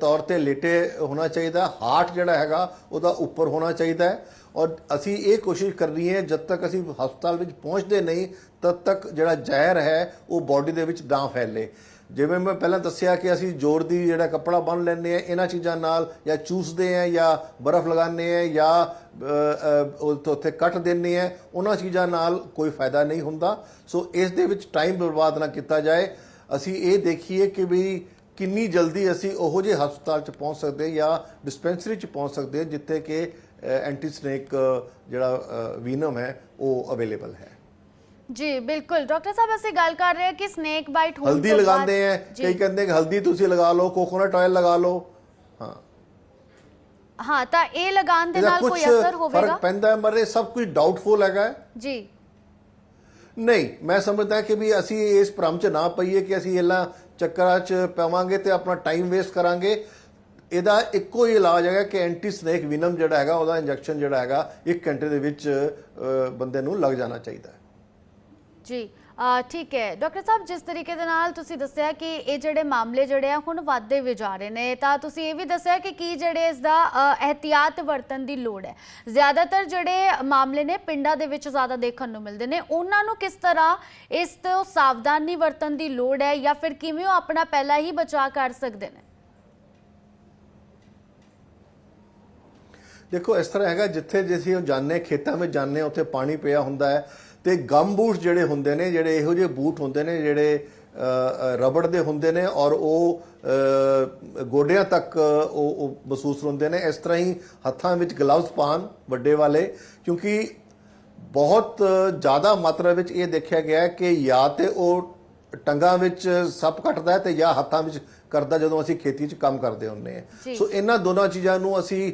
ਤੌਰ ਤੇ ਲੇਟੇ ਹੋਣਾ ਚਾਹੀਦਾ, ਹਾਰਟ ਜਿਹੜਾ ਹੈਗਾ, ਉਹਦਾ ਉੱਪਰ ਹੋਣਾ ਚਾਹੀਦਾ ਹੈ। ਔਰ ਅਸੀਂ ਇਹ ਕੋਸ਼ਿਸ਼ ਕਰਨੀ ਹੈ, ਜਦ ਤੱਕ ਅਸੀਂ ਹਸਪਤਾਲ ਵਿੱਚ ਪਹੁੰਚਦੇ ਨਹੀਂ, ਤਦ ਤੱਕ ਜਿਹੜਾ ਜ਼ਹਿਰ ਹੈ, ਉਹ ਬਾਡੀ ਦੇ ਵਿੱਚ ਨਾ ਫੈਲੇ। ਜਿਵੇਂ ਮੈਂ ਪਹਿਲਾਂ ਦੱਸਿਆ ਕਿ ਅਸੀਂ ਜ਼ੋਰ ਦੀ ਜਿਹੜਾ ਕੱਪੜਾ ਬੰਨ ਲੈਂਦੇ ਆ ਇਹਨਾਂ ਚੀਜ਼ਾਂ ਨਾਲ ਜਾਂ ਚੂਸਦੇ ਆ ਜਾਂ ਬਰਫ਼ ਲਗਾਉਂਦੇ ਆ ਜਾਂ ਉੱਥੇ ਕੱਟ ਦਿੰਦੇ ਆ ਉਹਨਾਂ ਚੀਜ਼ਾਂ ਨਾਲ ਕੋਈ ਫਾਇਦਾ ਨਹੀਂ ਹੁੰਦਾ। ਸੋ ਇਸ ਦੇ ਵਿੱਚ ਟਾਈਮ ਬਰਬਾਦ ਨਾ ਕੀਤਾ ਜਾਏ। ਅਸੀਂ ਇਹ ਦੇਖੀਏ ਕਿ ਵੀ ਕਿੰਨੀ ਜਲਦੀ ਅਸੀਂ ਉਹੋ ਜਿਹੇ ਹਸਪਤਾਲ 'ਚ ਪਹੁੰਚ ਸਕਦੇ ਜਾਂ ਡਿਸਪੈਂਸਰੀ 'ਚ ਪਹੁੰਚ ਸਕਦੇ ਜਿੱਥੇ ਕਿ ਐਂਟੀ ਸਨੇਕ ਜਿਹੜਾ ਵੀਨਮ ਹੈ, ਉਹ ਅਵੇਲੇਬਲ ਹੈ। ਜੀ ਬਿਲਕੁਲ। ਡਾਕਟਰ ਸਾਹਿਬ ਅਸੀਂ ਗੱਲ ਕਰ ਰਹੇ ਹਾਂ ਕਿ ਸਨੇਕ ਬਾਈਟ ਹੋਣ ਹਲਦੀ ਤੋਂ ਬਾਅਦ- ਲਗਾਉਂਦੇ ਆ ਜੀ। ਕਈ ਕਹਿੰਦੇ ਕਿ ਹਲਦੀ ਤੁਸੀਂ ਲਗਾ ਲਓ ਕੋਕੋਨਟ ਆਇਲ ਲਗਾ ਲਓ। ਹਾਂ। ਹਾਂ ਤਾਂ ਇਹ ਲਗਾਉਣ ਦੇ ਇਹਦਾ ਨਾਲ ਕੋਈ ਅਸਰ ਫ਼ਰਕ ਹੋਵੇਗਾ ਪੈਂਦਾ ਹੈ ਇਹ ਸਭ ਕੁਝ ਡਾਊਟਫੁਲ ਹੈਗਾ ਹੈ। ਜੀ। ਨਹੀਂ ਮੈਂ ਸਮਝਦਾ ਕਿ ਵੀ ਅਸੀਂ ਇਸ ਭ੍ਰਮ 'ਚ ਨਾ ਪਈਏ ਕਿ ਅਸੀਂ ਇਹਨਾਂ ਚੱਕਰਾਂ 'ਚ ਪਾਵਾਂਗੇ ਤੇ ਆਪਣਾ ਟਾਈਮ ਵੇਸਟ ਕਰਾਂਗੇ। ਇਹਦਾ ਇੱਕੋ ਹੀ ਇਲਾਜ ਹੈਗਾ ਕਿ ਐਂਟੀ ਸਨੇਕ ਵਿਨਮ ਜਿਹੜਾ ਹੈਗਾ ਉਹਦਾ ਇੰਜੈਕਸ਼ਨ ਜਿਹੜਾ ਹੈਗਾ 1 ਘੰਟੇ ਦੇ ਵਿੱਚ ਅ, ਬੰਦੇ ਨੂੰ ਲੱਗ ਜਾਣਾ ਚਾਹੀਦਾ ਹੈ। ਜੀ। ਠੀਕ ਹੈ। ਡਾਕਟਰ ਸਾਹਿਬ ਜਿਸ ਤਰੀਕੇ ਦੇ ਨਾਲ ਤੁਸੀਂ ਦੱਸਿਆ ਕਿ ਇਹ ਜਿਹੜੇ ਮਾਮਲੇ ਜਿਹੜੇ ਆ ਹੁਣ ਵੱਧਦੇ ਵੀ ਜਾ ਰਹੇ ਨੇ ਤਾਂ ਤੁਸੀਂ ਇਹ ਵੀ ਦੱਸਿਆ ਕਿ ਕੀ ਜਿਹੜੇ ਇਸ ਦਾ ਅ, ਇਹਤਿਆਤ ਵਰਤਨ ਦੀ ਲੋੜ ਹੈ? ਜ਼ਿਆਦਾਤਰ ਜਿਹੜੇ ਮਾਮਲੇ ਨੇ ਪਿੰਡਾਂ ਦੇ ਵਿੱਚ ਜ਼ਿਆਦਾ ਦੇਖਣ ਨੂੰ ਮਿਲਦੇ ਨੇ। ਉਹਨਾਂ ਨੂੰ ਕਿਸ ਤਰ੍ਹਾਂ ਇਸ ਤੋਂ ਸਾਵਧਾਨੀ ਵਰਤਣ ਦੀ ਲੋੜ ਹੈ ਜਾਂ ਫਿਰ ਕਿਵੇਂ ਉਹ ਆਪਣਾ ਪਹਿਲਾਂ ਹੀ ਬਚਾਅ ਕਰ ਸਕਦੇ ਨੇ? ਦੇਖੋ ਇਸ ਤਰ੍ਹਾਂ ਹੈਗਾ ਜਿੱਥੇ ਜਿਸੀਂ ਉਹ ਜਾਂਦੇ ਖੇਤਾਂ ਵਿੱਚ ਜਾਂਦੇ ਉੱਥੇ ਪਾਣੀ ਪਿਆ ਹੁੰਦਾ ਹੈ। ਤੇ ਗਮ ਬੂਟ ਜਿਹੜੇ ਹੁੰਦੇ ਨੇ, ਜਿਹੜੇ ਇਹੋ ਜਿਹੇ ਬੂਟ ਹੁੰਦੇ ਨੇ, ਜਿਹੜੇ ਰਬੜ ਦੇ ਹੁੰਦੇ ਨੇ ਔਰ ਉਹ ਗੋਡਿਆਂ ਤੱਕ ਉਹ ਉਹ ਮਹਿਸੂਸ ਹੁੰਦੇ ਨੇ। ਇਸ ਤਰ੍ਹਾਂ ਹੀ ਹੱਥਾਂ ਵਿੱਚ ਗਲਵਜ਼ ਪਾਣ ਵੱਡੇ ਵਾਲੇ, ਕਿਉਂਕਿ ਬਹੁਤ ਜ਼ਿਆਦਾ ਮਾਤਰਾ ਵਿੱਚ ਇਹ ਦੇਖਿਆ ਗਿਆ ਕਿ ਜਾਂ ਤੇ ਉਹ ਟੰਗਾਂ ਵਿੱਚ ਸੱਪ ਕੱਟਦਾ ਹੈ ਤੇ ਜਾਂ ਹੱਥਾਂ ਵਿੱਚ ਕਰਦਾ ਜਦੋਂ ਅਸੀਂ ਖੇਤੀ 'ਚ ਕੰਮ ਕਰਦੇ ਹੁੰਦੇ ਹਾਂ। ਜੀ। ਸੋ ਇਹਨਾਂ ਦੋਨਾਂ ਚੀਜ਼ਾਂ ਨੂੰ ਅਸੀਂ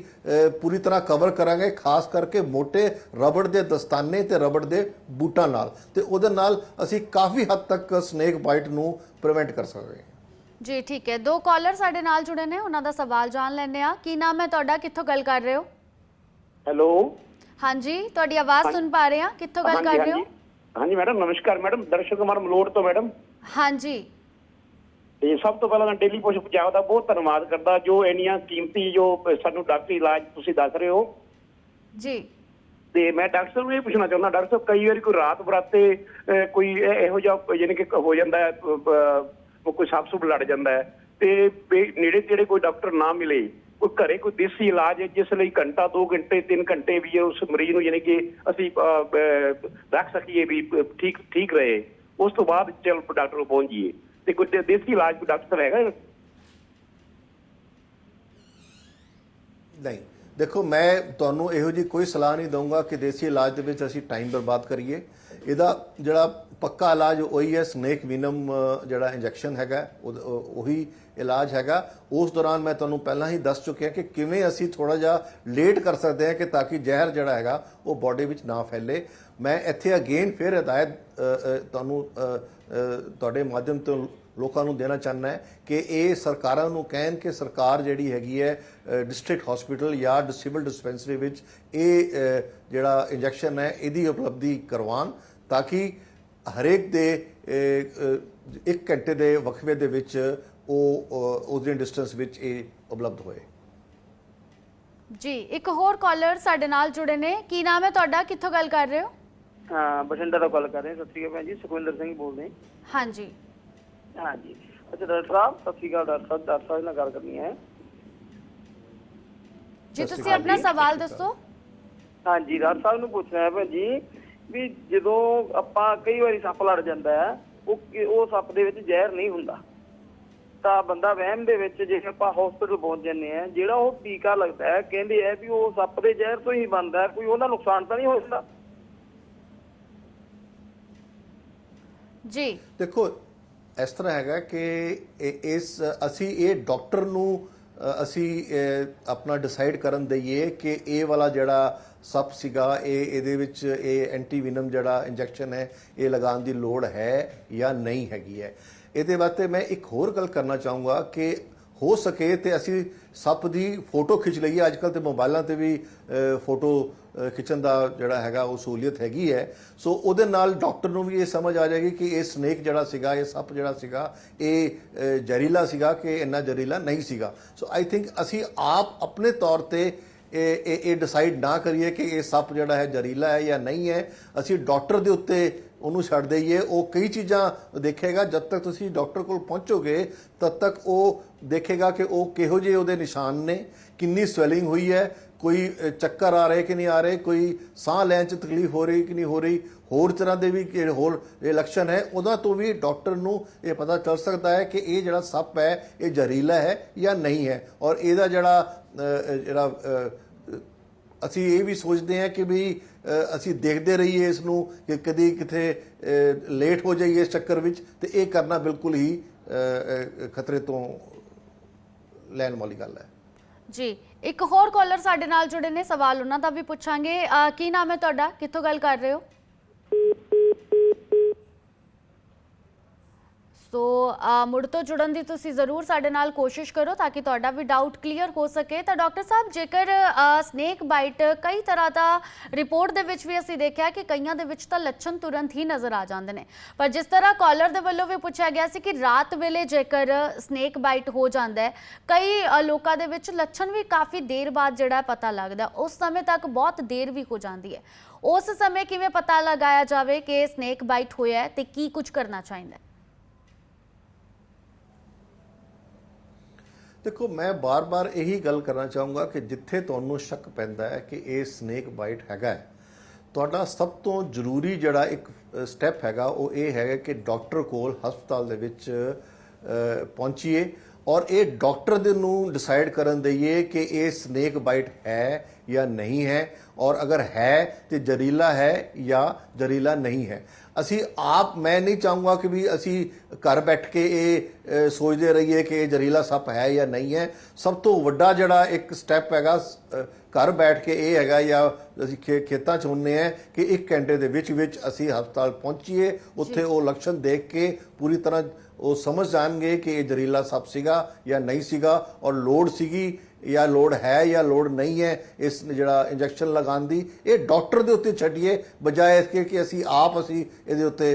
ਪੂਰੀ ਤਰ੍ਹਾਂ ਕਵਰ ਕਰਾਂਗੇ ਖਾਸ ਕਰਕੇ ਮੋٹے ਰਬੜ ਦੇ ਦਸਤਾਨੇ ਤੇ ਰਬੜ ਦੇ ਬੂਟਾਂ ਨਾਲ ਤੇ ਉਹਦੇ ਨਾਲ ਅਸੀਂ ਕਾਫੀ ਹੱਦ ਤੱਕ ਸਨੇਕ ਬਾਈਟ ਨੂੰ ਪ੍ਰੀਵੈਂਟ ਕਰ ਸਕਦੇ ਹਾਂ। ਜੀ ਠੀਕ ਹੈ। ਦੋ ਕਾਲਰ ਸਾਡੇ ਨਾਲ ਜੁੜੇ ਨੇ ਉਹਨਾਂ ਦਾ ਸਵਾਲ ਜਾਣ ਲੈਂਦੇ ਆ ਕੀ ਨਾਮ ਹੈ ਤੁਹਾਡਾ? ਕਿੱਥੋਂ ਗੱਲ ਕਰ ਰਹੇ ਹੋ? ਹੈਲੋ? ਹਾਂਜੀ ਤੁਹਾਡੀ ਆਵਾਜ਼ ਸੁਣ ਪਾ ਰਹੇ ਹਾਂ। ਕਿੱਥੋਂ ਗੱਲ ਕਰ ਰਹੇ ਹੋ? ਹਾਂਜੀ ਮੈਡਮ ਨਮਸਕਾਰ ਮੈਡਮ ਦਰਸ਼ਕ ਕੁਮਾਰ ਮਲੋੜ ਤੋਂ ਮੈਡਮ। ਹਾਂਜੀ। ਤੇ ਸਭ ਤੋਂ ਪਹਿਲਾਂ ਮੈਂ ਡੇਲੀ ਪੋਸਟ ਪੰਜਾਬ ਦਾ ਬਹੁਤ ਧੰਨਵਾਦ ਕਰਦਾ ਜੋ ਇੰਨੀਆਂ ਕੀਮਤੀ ਜੋ ਸਾਨੂੰ ਡਾਕਟਰੀ ਇਲਾਜ ਤੁਸੀਂ ਦੱਸ ਰਹੇ ਹੋ। ਜੀ। ਤੇ ਮੈਂ ਡਾਕਟਰ ਸਾਹਿਬ ਨੂੰ ਇਹ ਪੁੱਛਣਾ ਚਾਹੁੰਦਾ ਡਾਕਟਰ ਸਾਹਿਬ ਕਈ ਵਾਰੀ ਕੋਈ ਰਾਤ ਬਰਾਤੇ ਕੋਈ ਇਹ- ਜਿਹਾ ਯਾਨੀ ਕਿ ਹੋ ਜਾਂਦਾ ਹੈ ਕੋਈ ਸੱਪ ਸੁੱਪ ਲੜ ਜਾਂਦਾ ਹੈ। ਤੇ ਨੇੜੇ ਤੇੜੇ ਕੋਈ ਡਾਕਟਰ ਨਾ ਮਿਲੇ ਕੋਈ ਘਰੇ ਕੋਈ ਦੇਸੀ ਇਲਾਜ ਹੈ, ਜਿਸ ਲਈ ਘੰਟਾ 2 ਘੰਟੇ 3 ਘੰਟੇ ਵੀ ਉਸ ਮਰੀਜ਼ ਨੂੰ ਯਾਨੀ ਕਿ ਅਸੀਂ ਰੱਖ ਸਕੀਏ ਵੀ ਠੀਕ ਠੀਕ ਰਹੇ। ਉਸ ਤੋਂ ਬਾਅਦ ਚਲ ਡਾਕਟਰ ਕੋਲ ਪਹੁੰਚ ਜਾਈਏ। ਤੇ ਕੋਈ ਦੇਸੀ ਇਲਾਜ ਕੋਈ ਡਾਕਟਰ ਹੈਗਾ? ਨਹੀਂ। ਦੇਖੋ, ਮੈਂ ਤੁਹਾਨੂੰ ਇਹੋ ਜੀ ਕੋਈ ਸਲਾਹ ਨਹੀਂ ਦਊਂਗਾ ਕਿ ਦੇਸੀ ਇਲਾਜ ਦੇ ਵਿੱਚ ਅਸੀਂ ਟਾਈਮ ਬਰਬਾਦ ਕਰੀਏ। ਇਹਦਾ ਜਿਹੜਾ ਪੱਕਾ ਇਲਾਜ ਉਹੀ ਹੈ, ਸਨੇਕ ਵਿਨਮ ਜਿਹੜਾ ਇੰਜੈਕਸ਼ਨ ਹੈਗਾ ਉਹ- ਉਹੀ ਇਲਾਜ ਹੈਗਾ। ਉਸ ਦੌਰਾਨ ਮੈਂ ਤੁਹਾਨੂੰ ਪਹਿਲਾਂ ਹੀ ਦੱਸ ਚੁੱਕਿਆ ਕਿ ਕਿਵੇਂ ਅਸੀਂ ਥੋੜਾ ਜਿਹਾ ਲੇਟ ਕਰ ਸਕਦੇ ਹਾਂ ਕਿ ਤਾਂ ਕਿ ਜ਼ਹਿਰ ਜਿਹੜਾ ਹੈਗਾ, ਉਹ ਬਾਡੀ ਵਿੱਚ ਨਾ ਫੈਲੇ। ਮੈਂ ਇੱਥੇ ਅਗੇਨ ਫਿਰ ਹਦਾਇਤ ਤੁਹਾਨੂੰ ਤੁਹਾਡੇ ਮਾਧਿਅਮ ਤੋਂ ਲੋਕਾਂ ਨੂੰ ਦੇਣਾ ਚਾਹੁੰਦਾ ਹੈ ਕਿ ਇਹ ਸਰਕਾਰਾਂ ਨੂੰ ਕਹਿਣ ਕਿ ਸਰਕਾਰ ਜਿਹੜੀ ਹੈਗੀ ਹੈ ਡਿਸਟ੍ਰਿਕਟ ਹਸਪੀਟਲ ਜਾਂ ਸਿਵਲ ਡਿਸਪੈਂਸਰੀ ਵਿੱਚ ਇਹ ਜਿਹੜਾ ਇੰਜੈਕਸ਼ਨ ਹੈ, ਇਹਦੀ ਉਪਲਬਧੀ ਕਰਵਾਉਣ। ਤਾਂ ਕਿ ਹਰੇਕ ਦੇ ਇੱਕ ਘੰਟੇ ਦੇ ਵਕਫੇ ਦੇ ਵਿੱਚ ਉਹ ਉਹਦੇ ਡਿਸਟੈਂਸ ਵਿੱਚ ਇਹ ਉਪਲਬਧ ਹੋਏ। ਜੀ ਇੱਕ ਹੋਰ ਕਾਲਰ ਸਾਡੇ ਨਾਲ ਜੁੜੇ ਨੇ। ਕੀ ਨਾਮ ਹੈ ਤੁਹਾਡਾ? ਕਿੱਥੋਂ ਗੱਲ ਕਰ ਰਹੇ ਹੋ? ਹਾਂ ਬਠਿੰਡਾ ਤੋਂ ਗੱਲ ਕਰ ਰਹੇ ਹਾਂ। ਸਤਿ ਸ਼੍ਰੀ ਅਕਾਲ ਭੈਣ ਜੀ। ਸੁਖਵਿੰਦਰ ਸਿੰਘ ਬੋਲਦੇ ਹਾਂਜੀ ਹਾਂ। ਹਾਂਜੀ। ਅੱਛਾ ਡਾਕਟਰ ਸਾਹਿਬ ਸਤਿ ਸ਼੍ਰੀ ਅਕਾਲ ਡਾਕਟਰ ਸਾਹਿਬ। ਡਾਕਟਰ ਸਾਹਿਬ ਨਾਲ ਗੱਲ ਕਰਨੀ ਹੈ। ਜੀ ਤੁਸੀਂ ਆਪਣਾ ਸਵਾਲ ਦੱਸੋ। ਹਾਂਜੀ ਡਾਕਟਰ ਸਾਹਿਬ ਨੂੰ ਪੁੱਛਣਾ ਹੈ ਭੈਣ ਜੀ। ਵੀ ਜਦੋਂ ਆਪਾਂ ਕਈ ਵਾਰੀ ਸੱਪ ਲੜ ਜਾਂਦਾ ਹੈ ਉਹ ਕਿ- ਉਹ ਸੱਪ ਦੇ ਵਿੱਚ ਜ਼ਹਿਰ ਨਹੀਂ ਹੁੰਦਾ। ਤਾਂ ਬੰਦਾ ਵਹਿਮ ਦੇ ਵਿੱਚ ਜੇ ਆਪਾਂ ਹਸਪੀਟਲ ਪਹੁੰਚ ਜੰਨੇ ਆ ਜਿਹੜਾ ਉਹ ਟੀਕਾ ਲੱਗਦਾ ਹੈ ਕਹਿੰਦੇ ਆ ਵੀ ਉਹ ਸੱਪ ਦੇ ਜ਼ਹਿਰ ਤੋਂ ਹੀ ਬਣਦਾ ਹੈ ਕੋਈ ਉਹਦਾ ਨੁਕਸਾਨ ਤਾਂ ਨਹੀਂ ਹੋ ਜਾਂਦਾ ਜੀ। ਦੇਖੋ ਇਸ ਤਰ੍ਹਾਂ ਹੈਗਾ ਕਿ ਇਸ ਅਸੀਂ ਇਹ ਡਾਕਟਰ ਨੂੰ ਅਸੀਂ ਆਪਣਾ ਡਿਸਾਈਡ ਕਰਨ ਦਈਏ ਕਿ ਇਹ ਵਾਲਾ ਜਿਹੜਾ ਸੱਪ ਸੀਗਾ, ਇਹ ਇਹਦੇ ਵਿੱਚ ਇਹ ਐਂਟੀਵੀਨਮ ਜਿਹੜਾ ਇੰਜੈਕਸ਼ਨ ਹੈ, ਇਹ ਲਗਾਉਣ ਦੀ ਲੋੜ ਹੈ ਜਾਂ ਨਹੀਂ ਹੈਗੀ ਹੈ। ਇਹਦੇ ਵਾਸਤੇ ਮੈਂ ਇੱਕ ਹੋਰ ਗੱਲ ਕਰਨਾ ਚਾਹੂੰਗਾ ਕਿ ਹੋ ਸਕੇ ਤੇ ਅਸੀਂ ਸੱਪ ਦੀ ਫੋਟੋ ਖਿੱਚ ਲਈਏ। ਅੱਜ ਕੱਲ ਤੇ ਮੋਬਾਈਲਾਂ ਤੇ ਵੀ ਫੋਟੋ ਖਿੱਚਣ ਦਾ ਜਿਹੜਾ ਹੈਗਾ, ਉਹ ਸਹੂਲੀਅਤ ਹੈਗੀ ਹੈ। ਸੋ ਉਹਦੇ ਨਾਲ ਡਾਕਟਰ ਨੂੰ ਵੀ ਇਹ ਸਮਝ ਆ ਜਾਏਗੀ ਕਿ ਇਹ ਸਨੇਕ ਜਿਹੜਾ ਸੀਗਾ, ਇਹ ਸੱਪ ਜਿਹੜਾ ਸੀਗਾ, ਇਹ ਜ਼ਹਿਰੀਲਾ ਸੀਗਾ ਕਿ ਇੰਨਾ ਜ਼ਹਿਰੀਲਾ ਨਹੀਂ ਸੀਗਾ। ਸੋ ਆਈ ਥਿੰਕ ਅਸੀਂ ਆਪ ਆਪਣੇ ਤੌਰ ਤੇ ਇਹ ਇਹ ਇਹ ਡਿਸਾਈਡ ਨਾ ਕਰੀਏ ਕਿ ਇਹ ਸੱਪ ਜਿਹੜਾ ਹੈ ਜ਼ਹਿਰੀਲਾ ਹੈ ਜਾਂ ਨਹੀਂ ਹੈ। ਅਸੀਂ ਡਾਕਟਰ ਦੇ ਉੱਤੇ ਉਹਨੂੰ ਛੱਡ ਦਈਏ। ਉਹ ਕਈ ਚੀਜ਼ਾਂ ਦੇਖੇਗਾ। ਜਦ ਤੱਕ ਤੁਸੀਂ ਡਾਕਟਰ ਕੋਲ ਪਹੁੰਚੋਗੇ, ਤਦ ਤੱਕ ਉਹ ਦੇਖੇਗਾ ਕਿ ਉਹ ਕਿਹੋ ਜਿਹੇ ਉਹਦੇ ਨਿਸ਼ਾਨ ਨੇ, ਕਿੰਨੀ ਸਵੈਲਿੰਗ ਹੋਈ ਹੈ ਕੋਈ ਚੱਕਰ ਆ ਰਹੇ ਕਿ ਨਹੀਂ ਆ ਰਹੇ, ਕੋਈ ਸਾਹ ਲੈਣ 'ਚ ਤਕਲੀਫ ਹੋ ਰਹੀ ਕਿ ਨਹੀਂ ਹੋ ਰਹੀ, ਹੋਰ ਤਰ੍ਹਾਂ ਦੇ ਵੀ ਕਿਹੜੇ ਹੋਰ ਇਹ ਲੱਛਣ ਹੈ ਉਹਨਾਂ ਤੋਂ ਵੀ ਡਾਕਟਰ ਨੂੰ ਇਹ ਪਤਾ ਚੱਲ ਸਕਦਾ ਹੈ ਕਿ ਇਹ ਜਿਹੜਾ ਸੱਪ ਹੈ, ਇਹ ਜ਼ਹਿਰੀਲਾ ਹੈ ਜਾਂ ਨਹੀਂ ਹੈ। ਔਰ ਇਹਦਾ ਜਿਹੜਾ ਜਿਹੜਾ ਅਸੀਂ ਇਹ ਵੀ ਸੋਚਦੇ ਹਾਂ ਕਿ ਵੀ ਅਸੀਂ ਦੇਖਦੇ ਰਹੀਏ ਇਸ ਨੂੰ ਕਿ ਕਦੀ ਕਿਥੇ ਲੇਟ ਹੋ ਜਾਈਏ ਇਸ ਚੱਕਰ ਵਿੱਚ ਤੇ ਇਹ ਕਰਨਾ ਬਿਲਕੁਲ ਹੀ ਖਤਰੇ ਤੋਂ ਲੈਣ ਵਾਲੀ ਗੱਲ ਹੈ। ਜੀ ਇੱਕ ਹੋਰ ਕਾਲਰ ਸਾਡੇ ਨਾਲ ਜੁੜੇ ਨੇ ਸਵਾਲ ਉਹਨਾਂ ਦਾ ਵੀ ਪੁੱਛਾਂਗੇ। ਅਹ, ਕੀ ਨਾਮ ਹੈ ਤੁਹਾਡਾ? ਕਿੱਥੋਂ ਗੱਲ ਕਰ ਰਹੇ ਹੋ? ਸੋ ਮੁੜ ਤੋਂ ਜੁੜਨ ਦੀ ਤੁਸੀਂ ਜ਼ਰੂਰ ਸਾਡੇ ਨਾਲ ਕੋਸ਼ਿਸ਼ ਕਰੋ ਤਾਂ ਕਿ ਤੁਹਾਡਾ ਵੀ ਡਾਊਟ ਕਲੀਅਰ ਹੋ ਸਕੇ। ਤਾਂ ਡਾਕਟਰ ਸਾਹਿਬ, ਜੇਕਰ ਸਨੇਕ ਬਾਈਟ ਕਈ ਤਰ੍ਹਾਂ ਦਾ ਰਿਪੋਰਟ ਦੇ ਵਿੱਚ ਵੀ ਅਸੀਂ ਦੇਖਿਆ ਕਿ ਕਈਆਂ ਦੇ ਵਿੱਚ ਤਾਂ ਲੱਛਣ ਤੁਰੰਤ ਹੀ ਨਜ਼ਰ ਆ ਜਾਂਦੇ ਨੇ। ਪਰ ਜਿਸ ਤਰ੍ਹਾਂ ਕਾਲਰ ਦੇ ਵੱਲੋਂ ਵੀ ਪੁੱਛਿਆ ਗਿਆ ਸੀ ਕਿ ਰਾਤ ਵੇਲੇ ਜੇਕਰ ਸਨੇਕ ਬਾਈਟ ਹੋ ਜਾਂਦਾ ਹੈ, ਕਈ ਲੋਕਾਂ ਦੇ ਵਿੱਚ ਲੱਛਣ ਵੀ ਕਾਫੀ ਦੇਰ ਬਾਅਦ ਜਿਹੜਾ ਪਤਾ ਲੱਗਦਾ ਉਸ ਸਮੇਂ ਤੱਕ ਬਹੁਤ ਦੇਰ ਵੀ ਹੋ ਜਾਂਦੀ ਹੈ। ਉਸ ਸਮੇਂ ਕਿਵੇਂ ਪਤਾ ਲਗਾਇਆ ਜਾਵੇ ਕਿ ਸਨੇਕ ਬਾਈਟ ਹੋਇਆ ਹੈ ਤੇ ਕੀ ਕੁਝ ਕਰਨਾ ਚਾਹੀਦਾ ਹੈ? ਦੇਖੋ, ਮੈਂ ਬਾਰ-ਬਾਰ ਇਹੀ ਗੱਲ ਕਰਨਾ ਚਾਹੂੰਗਾ ਕਿ ਜਿੱਥੇ ਤੁਹਾਨੂੰ ਸ਼ੱਕ ਪੈਂਦਾ ਹੈ ਕਿ ਇਹ ਸਨੇਕ ਬਾਈਟ ਹੈਗਾ ਹੈ, ਤੁਹਾਡਾ ਸਭ ਤੋਂ ਜ਼ਰੂਰੀ ਜਿਹੜਾ ਇੱਕ ਸਟੈਪ ਹੈਗਾ, ਉਹ ਇਹ ਹੈਗਾ ਕਿ ਡਾਕਟਰ ਕੋਲ ਹਸਪਤਾਲ ਦੇ ਵਿੱਚ ਪਹੁੰਚੀਏ ਔਰ ਇਹ ਡਾਕਟਰ ਦੇ ਨੂੰ ਡਿਸਾਈਡ ਕਰਨ ਦਈਏ ਕਿ ਇਹ ਸਨੇਕ ਬਾਈਟ ਹੈ ਜਾਂ ਨਹੀਂ ਹੈ ਔਰ ਅਗਰ ਹੈ ਤੇ ਜ਼ਹਿਰੀਲਾ ਹੈ ਜਾਂ ਜ਼ਹਿਰੀਲਾ ਨਹੀਂ ਹੈ। ਅਸੀਂ ਆਪ ਮੈਂ ਨਹੀਂ ਚਾਹੂੰਗਾ ਕਿ ਵੀ ਅਸੀਂ ਘਰ ਬੈਠ ਕੇ ਇਹ ਸੋਚਦੇ ਰਹੀਏ ਕਿ ਇਹ ਜ਼ਹਿਰੀਲਾ ਸੱਪ ਹੈ ਜਾਂ ਨਹੀਂ ਹੈ। ਸਭ ਤੋਂ ਵੱਡਾ ਜਿਹੜਾ ਇੱਕ ਸਟੈਪ ਹੈਗਾ ਘਰ ਬੈਠ ਕੇ ਇਹ ਹੈਗਾ ਜਾਂ ਅਸੀਂ ਖੇਤਾਂ 'ਚ ਹੁੰਨੇ ਆ ਕਿ ਇੱਕ ਘੰਟੇ ਦੇ ਵਿੱਚ ਵਿੱਚ ਅਸੀਂ ਹਸਪਤਾਲ ਪਹੁੰਚੀਏ। ਉੱਥੇ ਉਹ ਲੱਛਣ ਦੇਖ ਕੇ ਪੂਰੀ ਤਰ੍ਹਾਂ ਉਹ ਸਮਝ ਜਾਣਗੇ ਕਿ ਇਹ ਜ਼ਹਿਰੀਲਾ ਸੱਪ ਸੀਗਾ ਜਾਂ ਨਹੀਂ ਸੀਗਾ ਔਰ ਲੋੜ ਸੀਗੀ ਜਾਂ ਲੋੜ ਹੈ ਜਾਂ ਲੋੜ ਨਹੀਂ ਹੈ ਇਸ ਜਿਹੜਾ ਇੰਜੈਕਸ਼ਨ ਲਗਾਉਣ ਦੀ ਇਹ ਡਾਕਟਰ ਦੇ ਉੱਤੇ ਛੱਡੀਏ ਬਜਾਏ ਇਸ ਕਿ ਅਸੀਂ ਆਪ ਅਸੀਂ ਇਹਦੇ ਉੱਤੇ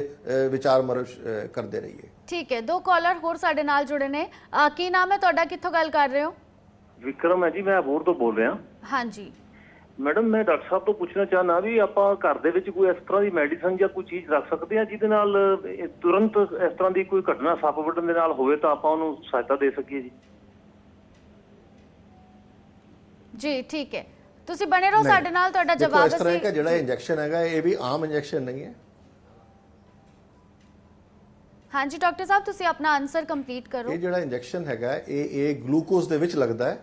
ਵਿਚਾਰ ਮਰਸ਼ ਕਰਦੇ ਰਹੀਏ। ਠੀਕ ਹੈ ਦੋ ਕਾਲਰ ਹੋਰ ਸਾਡੇ ਨਾਲ ਜੁੜੇ ਨੇ। ਕੀ ਨਾਮ ਹੈ ਤੁਹਾਡਾ? ਕਿੱਥੋਂ ਗੱਲ ਕਰ ਰਹੇ ਹੋ? ਵਿਕਰਮ ਹੈ ਜੀ ਮੈਂ ਅਬੋਰ ਤੋਂ ਬੋਲ ਰਿਹਾ। ਹਾਂਜੀ। ਮੈਡਮ ਮੈਂ ਡਾਕਟਰ ਸਾਹਿਬ ਤੋਂ ਪੁੱਛਣਾ ਚਾਹਨਾ ਵੀ ਆਪਾਂ ਘਰ ਦੇ ਵਿੱਚ ਕੋਈ ਇਸ ਤਰ੍ਹਾਂ ਦੀ ਮੈਡੀਸਨ ਜਾਂ ਕੋਈ ਚੀਜ਼ ਰੱਖ ਸਕਦੇ ਹਾਂ ਜਿਹਦੇ ਨਾਲ ਇਹ ਤੁਰੰਤ ਇਸ ਤਰ੍ਹਾਂ ਦੀ ਕੋਈ ਘਟਨਾ ਸੱਪ ਵੱਢਣ ਦੇ ਨਾਲ ਹੋਵੇ ਤਾਂ ਆਪਾਂ ਉਹਨੂੰ ਸਹਾਇਤਾ ਦੇ ਸਕੀਏ ਜੀ? ਜੀ ਠੀਕ ਹੈ। ਤੁਸੀਂ ਬਣੇ ਰਹੋ। ਸਾਡੇ ਨਾਲ ਤੁਹਾਡਾ ਜਵਾਬ ਇਸ ਤਰ੍ਹਾਂ ਅਸੀਂ ਦਾ ਜਿਹੜਾ ਇੰਜੈਕਸ਼ਨ ਹੈਗਾ ਇਹ ਵੀ ਆਮ ਇੰਜੈਕਸ਼ਨ ਨਹੀਂ ਹੈ। ਹਾਂਜੀ ਡਾਕਟਰ ਸਾਹਿਬ ਤੁਸੀਂ ਆਪਣਾ ਆਨਸਰ ਕੰਪਲੀਟ ਕਰੋ। ਇਹ ਜਿਹੜਾ ਇੰਜੈਕਸ਼ਨ ਹੈਗਾ ਇਹ ਇਹ ਗਲੂਕੋਜ਼ ਦੇ ਵਿੱਚ ਲੱਗਦਾ ਹੈ।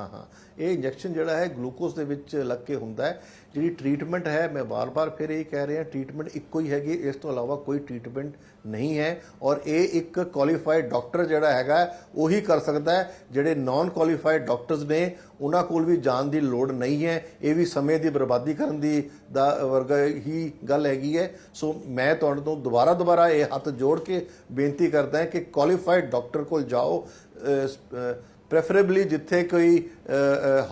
ਹਾਂ ਹਾਂ। ਇਹ ਇੰਜੈਕਸ਼ਨ ਜਿਹੜਾ ਹੈ ਗਲੂਕੋਜ਼ ਦੇ ਵਿੱਚ ਲੱਗ ਕੇ ਹੁੰਦਾ ਹੈ। ਜਿਹੜੀ ਟ੍ਰੀਟਮੈਂਟ ਹੈ, ਮੈਂ ਵਾਰ ਵਾਰ ਫਿਰ ਇਹ ਕਹਿ ਰਿਹਾ ਟ੍ਰੀਟਮੈਂਟ ਇੱਕੋ ਹੀ ਹੈਗੀ ਇਸ ਤੋਂ ਇਲਾਵਾ ਕੋਈ ਟ੍ਰੀਟਮੈਂਟ ਨਹੀਂ ਹੈ। ਔਰ ਇਹ ਇੱਕ ਕੁਆਲੀਫਾਈਡ ਡਾਕਟਰ ਜਿਹੜਾ ਹੈਗਾ, ਉਹੀ ਕਰ ਸਕਦਾ ਹੈ। ਜਿਹੜੇ ਨਾਨ ਕੁਆਲੀਫਾਈਡ ਡਾਕਟਰਸ ਨੇ, ਉਹਨਾਂ ਕੋਲ ਵੀ ਜਾਣ ਦੀ ਲੋੜ ਨਹੀਂ ਹੈ। ਇਹ ਵੀ ਸਮੇਂ ਦੀ ਬਰਬਾਦੀ ਕਰਨ ਦੀ ਦਾ ਵਰਗਾ ਹੀ ਗੱਲ ਹੈਗੀ ਹੈ। ਸੋ ਮੈਂ ਤੁਹਾਡੇ ਤੋਂ ਦੁਬਾਰਾ ਦੁਬਾਰਾ ਇਹ ਹੱਥ ਜੋੜ ਕੇ ਬੇਨਤੀ ਕਰਦਾ ਹਾਂ ਕਿ ਕੁਆਲੀਫਾਈਡ ਡਾਕਟਰ ਕੋਲ ਜਾਓ। ਪ੍ਰੈਫਰੇਬਲੀ ਜਿੱਥੇ ਕੋਈ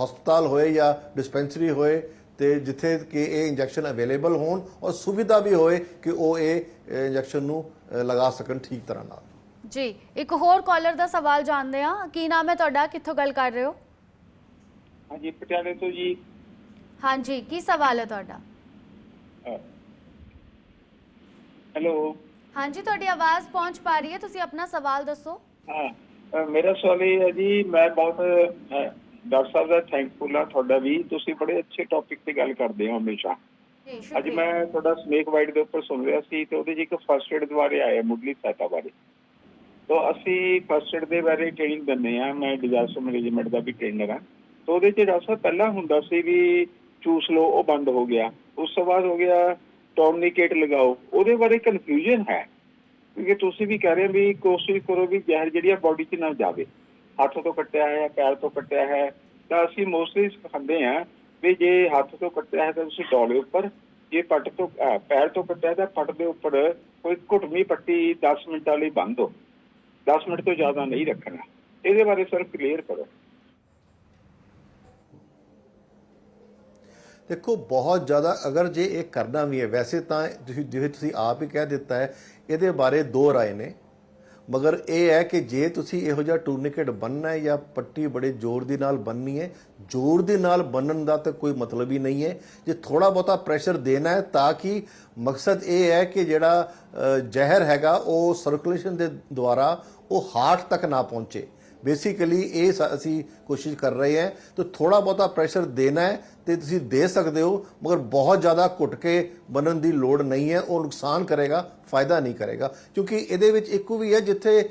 ਹਸਪਤਾਲ ਹੋਏ ਜਾਂ ਡਿਸਪੈਂਸਰੀ ਹੋਏ ਤੇ ਜਿੱਥੇ ਕਿ ਇਹ ਇੰਜੈਕਸ਼ਨ ਅਵੇਲੇਬਲ ਹੋਣ ਔਰ ਸੁਵਿਧਾ ਵੀ ਹੋਏ ਕਿ ਉਹ ਇਹ ਇੰਜੈਕਸ਼ਨ ਨੂੰ ਲਗਾ ਸਕਣ ਠੀਕ ਤਰ੍ਹਾਂ ਨਾਲ। ਜੀ ਇੱਕ ਹੋਰ ਕਾਲਰ ਦਾ ਸਵਾਲ ਜਾਣਦੇ ਹਾਂ। ਕੀ ਨਾਮ ਹੈ ਤੁਹਾਡਾ? ਕਿੱਥੋਂ ਗੱਲ ਕਰ ਰਹੇ ਹੋ? ਹਾਂਜੀ ਪਟਿਆਲੇ ਤੋਂ ਜੀ। ਹਾਂਜੀ ਕੀ ਸਵਾਲ ਹੈ ਤੁਹਾਡਾ? ਹੈਲੋ। ਹਾਂਜੀ ਤੁਹਾਡੀ ਆਵਾਜ਼ ਪਹੁੰਚ ਪਾ ਰਹੀ ਹੈ। ਤੁਸੀਂ ਆਪਣਾ ਸਵਾਲ ਦੱਸੋ। ਹਾਂ। ਮੇਰਾ ਸਵਾਲ ਇਹ ਹੈ ਜੀ ਮੈਂ ਬਹੁਤ ਡਾਕਟਰ ਸਾਹਿਬ ਦਾ ਥੈਂਕਫੁਲ ਹਾਂ ਤੁਹਾਡਾ ਵੀ। ਤੁਸੀਂ ਬੜੇ ਅੱਛੇ ਟੌਪਿਕ ਤੇ ਗੱਲ ਕਰਦੇ ਹੋ ਹਮੇਸ਼ਾ। ਜੀ ਅੱਜ ਮੈਂ ਤੁਹਾਡਾ ਸਨੇਕ ਵਾਈਟ ਦੇ ਉੱਪਰ ਸੁਣ ਰਿਹਾ ਸੀ ਤੇ ਉਹਦੇ 'ਚ ਇੱਕ ਫਰਸਟ ਏਡ ਦੁਆਰੇ ਆਇਆ ਮੁੱਢਲੀ ਸਹਾਇਤਾ ਬਾਰੇ। ਤੋ ਅਸੀਂ ਫਰਸਟ ਏਡ ਦੇ ਬਾਰੇ ਟ੍ਰੇਨਿੰਗ ਦਿੰਦੇ ਆ ਮੈਂ ਡਿਜ਼ਾਸਟਰ ਮੈਨੇਜਮੈਂਟ ਦਾ ਵੀ ਟ੍ਰੇਨਰ ਹਾਂ। ਤੋ ਉਹਦੇ 'ਚ ਡਾਕਟਰ ਸਾਹਿਬ ਪਹਿਲਾਂ ਹੁੰਦਾ ਸੀ ਵੀ ਚੂਸ ਲਓ ਉਹ ਬੰਦ ਹੋ ਗਿਆ। ਉਸ ਤੋਂ ਬਾਅਦ ਹੋ ਗਿਆ ਟੌਰਨੀਕੇਟ ਲਗਾਓ। ਉਹਦੇ ਬਾਰੇ ਕਨਫਿਊਜ਼ਨ ਹੈ। ਕਿਉਂਕਿ ਤੁਸੀਂ ਵੀ ਕਹਿ ਰਹੇ ਹੋ ਵੀ ਕੋਸ਼ਿਸ਼ ਕਰੋ ਵੀ ਜ਼ਹਿਰ ਜਿਹੜੀ ਆ ਬਾਡੀ 'ਚ ਨਾ ਜਾਵੇ। ਹੱਥ ਤੋਂ ਕੱਟਿਆ ਹੈ, ਪੈਰ ਤੋਂ ਕੱਟਿਆ ਹੈ, ਤਾਂ ਅਸੀਂ ਮੋਸਟਲੀ ਸਿਖਾਉਂਦੇ ਆ ਵੀ ਜੇ ਹੱਥ ਤੋਂ ਕੱਟਿਆ ਹੈ ਤਾਂ ਤੁਸੀਂ ਡੋਲੇ ਉੱਪਰ, ਜੇ ਪੱਟ ਤੋਂ ਪੈਰ ਤੋਂ ਕੱਟਿਆ ਤਾਂ ਪੱਟ ਦੇ ਉੱਪਰ ਕੋਈ ਘੁੱਟਵੀਂ ਪੱਟੀ 10 ਮਿੰਟਾਂ ਲਈ ਬੰਦ ਹੋ 10 ਮਿੰਟ ਤੋਂ ਜ਼ਿਆਦਾ ਨਹੀਂ ਰੱਖਣਾ। ਇਹਦੇ ਬਾਰੇ ਸਰ ਕਲੀਅਰ ਕਰੋ। ਦੇਖੋ, ਬਹੁਤ ਜ਼ਿਆਦਾ ਅਗਰ ਜੇ ਇਹ ਕਰਨਾ ਵੀ ਹੈ, ਵੈਸੇ ਤਾਂ ਤੁਸੀਂ ਜਿਵੇਂ ਤੁਸੀਂ ਆਪ ਹੀ ਕਹਿ ਦਿੱਤਾ ਹੈ, ਇਹਦੇ ਬਾਰੇ ਦੋ ਰਾਏ ਨੇ। ਮਗਰ ਇਹ ਹੈ ਕਿ ਜੇ ਤੁਸੀਂ ਇਹੋ ਜਿਹਾ ਟੂਰਨੀਕੇਟ ਬੰਨਣਾ ਹੈ ਜਾਂ ਪੱਟੀ ਬੜੇ ਜ਼ੋਰ ਦੇ ਨਾਲ ਬੰਨਣੀ ਹੈ, ਜ਼ੋਰ ਦੇ ਨਾਲ ਬੰਨਣ ਦਾ ਤਾਂ ਕੋਈ ਮਤਲਬ ਹੀ ਨਹੀਂ ਹੈ। ਜੇ ਥੋੜਾ ਬਹੁਤਾ ਪ੍ਰੈਸ਼ਰ ਦੇਣਾ ਹੈ ਤਾਂ ਕਿ ਮਕਸਦ ਇਹ ਹੈ ਕਿ ਜਿਹੜਾ ਜ਼ਹਿਰ ਹੈਗਾ, ਉਹ ਸਰਕੂਲੇਸ਼ਨ ਦੇ ਦੁਆਰਾ ਉਹ ਹਾਰਟ ਤੱਕ ਨਾ ਪਹੁੰਚੇ। ਬੇਸਿਕਲੀ ਇਹ ਸ- ਅਸੀਂ ਕੋਸ਼ਿਸ਼ ਕਰ ਰਹੇ ਹਾਂ, ਤੇ ਥੋੜਾ ਬਹੁਤਾ ਪ੍ਰੈਸ਼ਰ ਦੇਣਾ ਹੈ ਤੇ ਤੁਸੀਂ ਦੇ ਸਕਦੇ ਹੋ, ਮਗਰ ਬਹੁਤ ਜ਼ਿਆਦਾ ਘੁੱਟ ਕੇ ਬਣਨ ਦੀ ਲੋੜ ਨਹੀਂ ਹੈ, ਉਹ ਨੁਕਸਾਨ ਕਰੇਗਾ, ਫਾਇਦਾ ਨਹੀਂ ਕਰੇਗਾ। ਕਿਉਂਕਿ ਇਹਦੇ ਵਿੱਚ ਇੱਕ ਵੀ ਹੈ, ਜਿੱਥੇ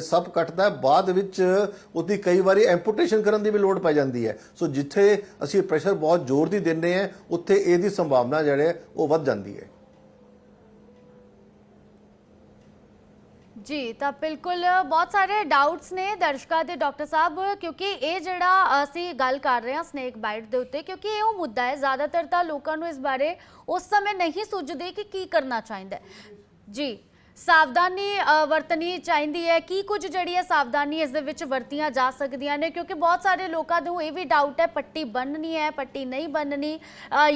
ਸਭ ਕੱਟਦਾ ਬਾਅਦ ਵਿੱਚ ਉਹਦੀ ਕਈ ਵਾਰੀ ਐਂਪੂਟੇਸ਼ਨ ਕਰਨ ਦੀ ਵੀ ਲੋੜ ਪੈ ਜਾਂਦੀ ਹੈ। ਸੋ ਜਿੱਥੇ ਅਸੀਂ ਪ੍ਰੈਸ਼ਰ ਬਹੁਤ ਜ਼ੋਰ ਦੀ ਦਿੰਦੇ ਹਾਂ, ਉੱਥੇ ਇਹਦੀ ਸੰਭਾਵਨਾ ਜਿਹੜੇ ਹੈ, ਉਹ ਵੱਧ ਜਾਂਦੀ ਹੈ। ਜੀ, ਤਾਂ ਬਿਲਕੁਲ ਬਹੁਤ ਸਾਰੇ ਡਾਊਟਸ ਨੇ ਦਰਸ਼ਕਾਂ ਦੇ ਡਾਕਟਰ ਸਾਹਿਬ, ਕਿਉਂਕਿ ਇਹ ਜਿਹੜਾ ਅਸੀਂ ਗੱਲ ਕਰ ਰਹੇ ਹਾਂ ਸਨੇਕ ਬਾਈਟ ਦੇ ਉੱਤੇ, ਕਿਉਂਕਿ ਇਹ ਉਹ ਮੁੱਦਾ ਹੈ, ਜ਼ਿਆਦਾਤਰ ਤਾਂ ਲੋਕਾਂ ਨੂੰ ਇਸ ਬਾਰੇ ਉਸ ਸਮੇਂ ਨਹੀਂ ਸੁਝਦੇ ਕਿ ਕੀ ਕਰਨਾ ਚਾਹੀਦਾ ਜੀ। ਸਾਵਧਾਨੀ ਵਰਤਣੀ ਚਾਹੀਦੀ ਹੈ। ਕੀ ਕੁਝ ਜਿਹੜੀ ਹੈ ਸਾਵਧਾਨੀ ਇਸ ਦੇ ਵਿੱਚ ਵਰਤੀਆਂ ਜਾ ਸਕਦੀਆਂ ਨੇ? ਕਿਉਂਕਿ ਬਹੁਤ ਸਾਰੇ ਲੋਕਾਂ ਨੂੰ ਇਹ ਵੀ ਡਾਊਟ ਹੈ, ਪੱਟੀ ਬੰਨਣੀ ਹੈ, ਪੱਟੀ ਨਹੀਂ ਬੰਨਣੀ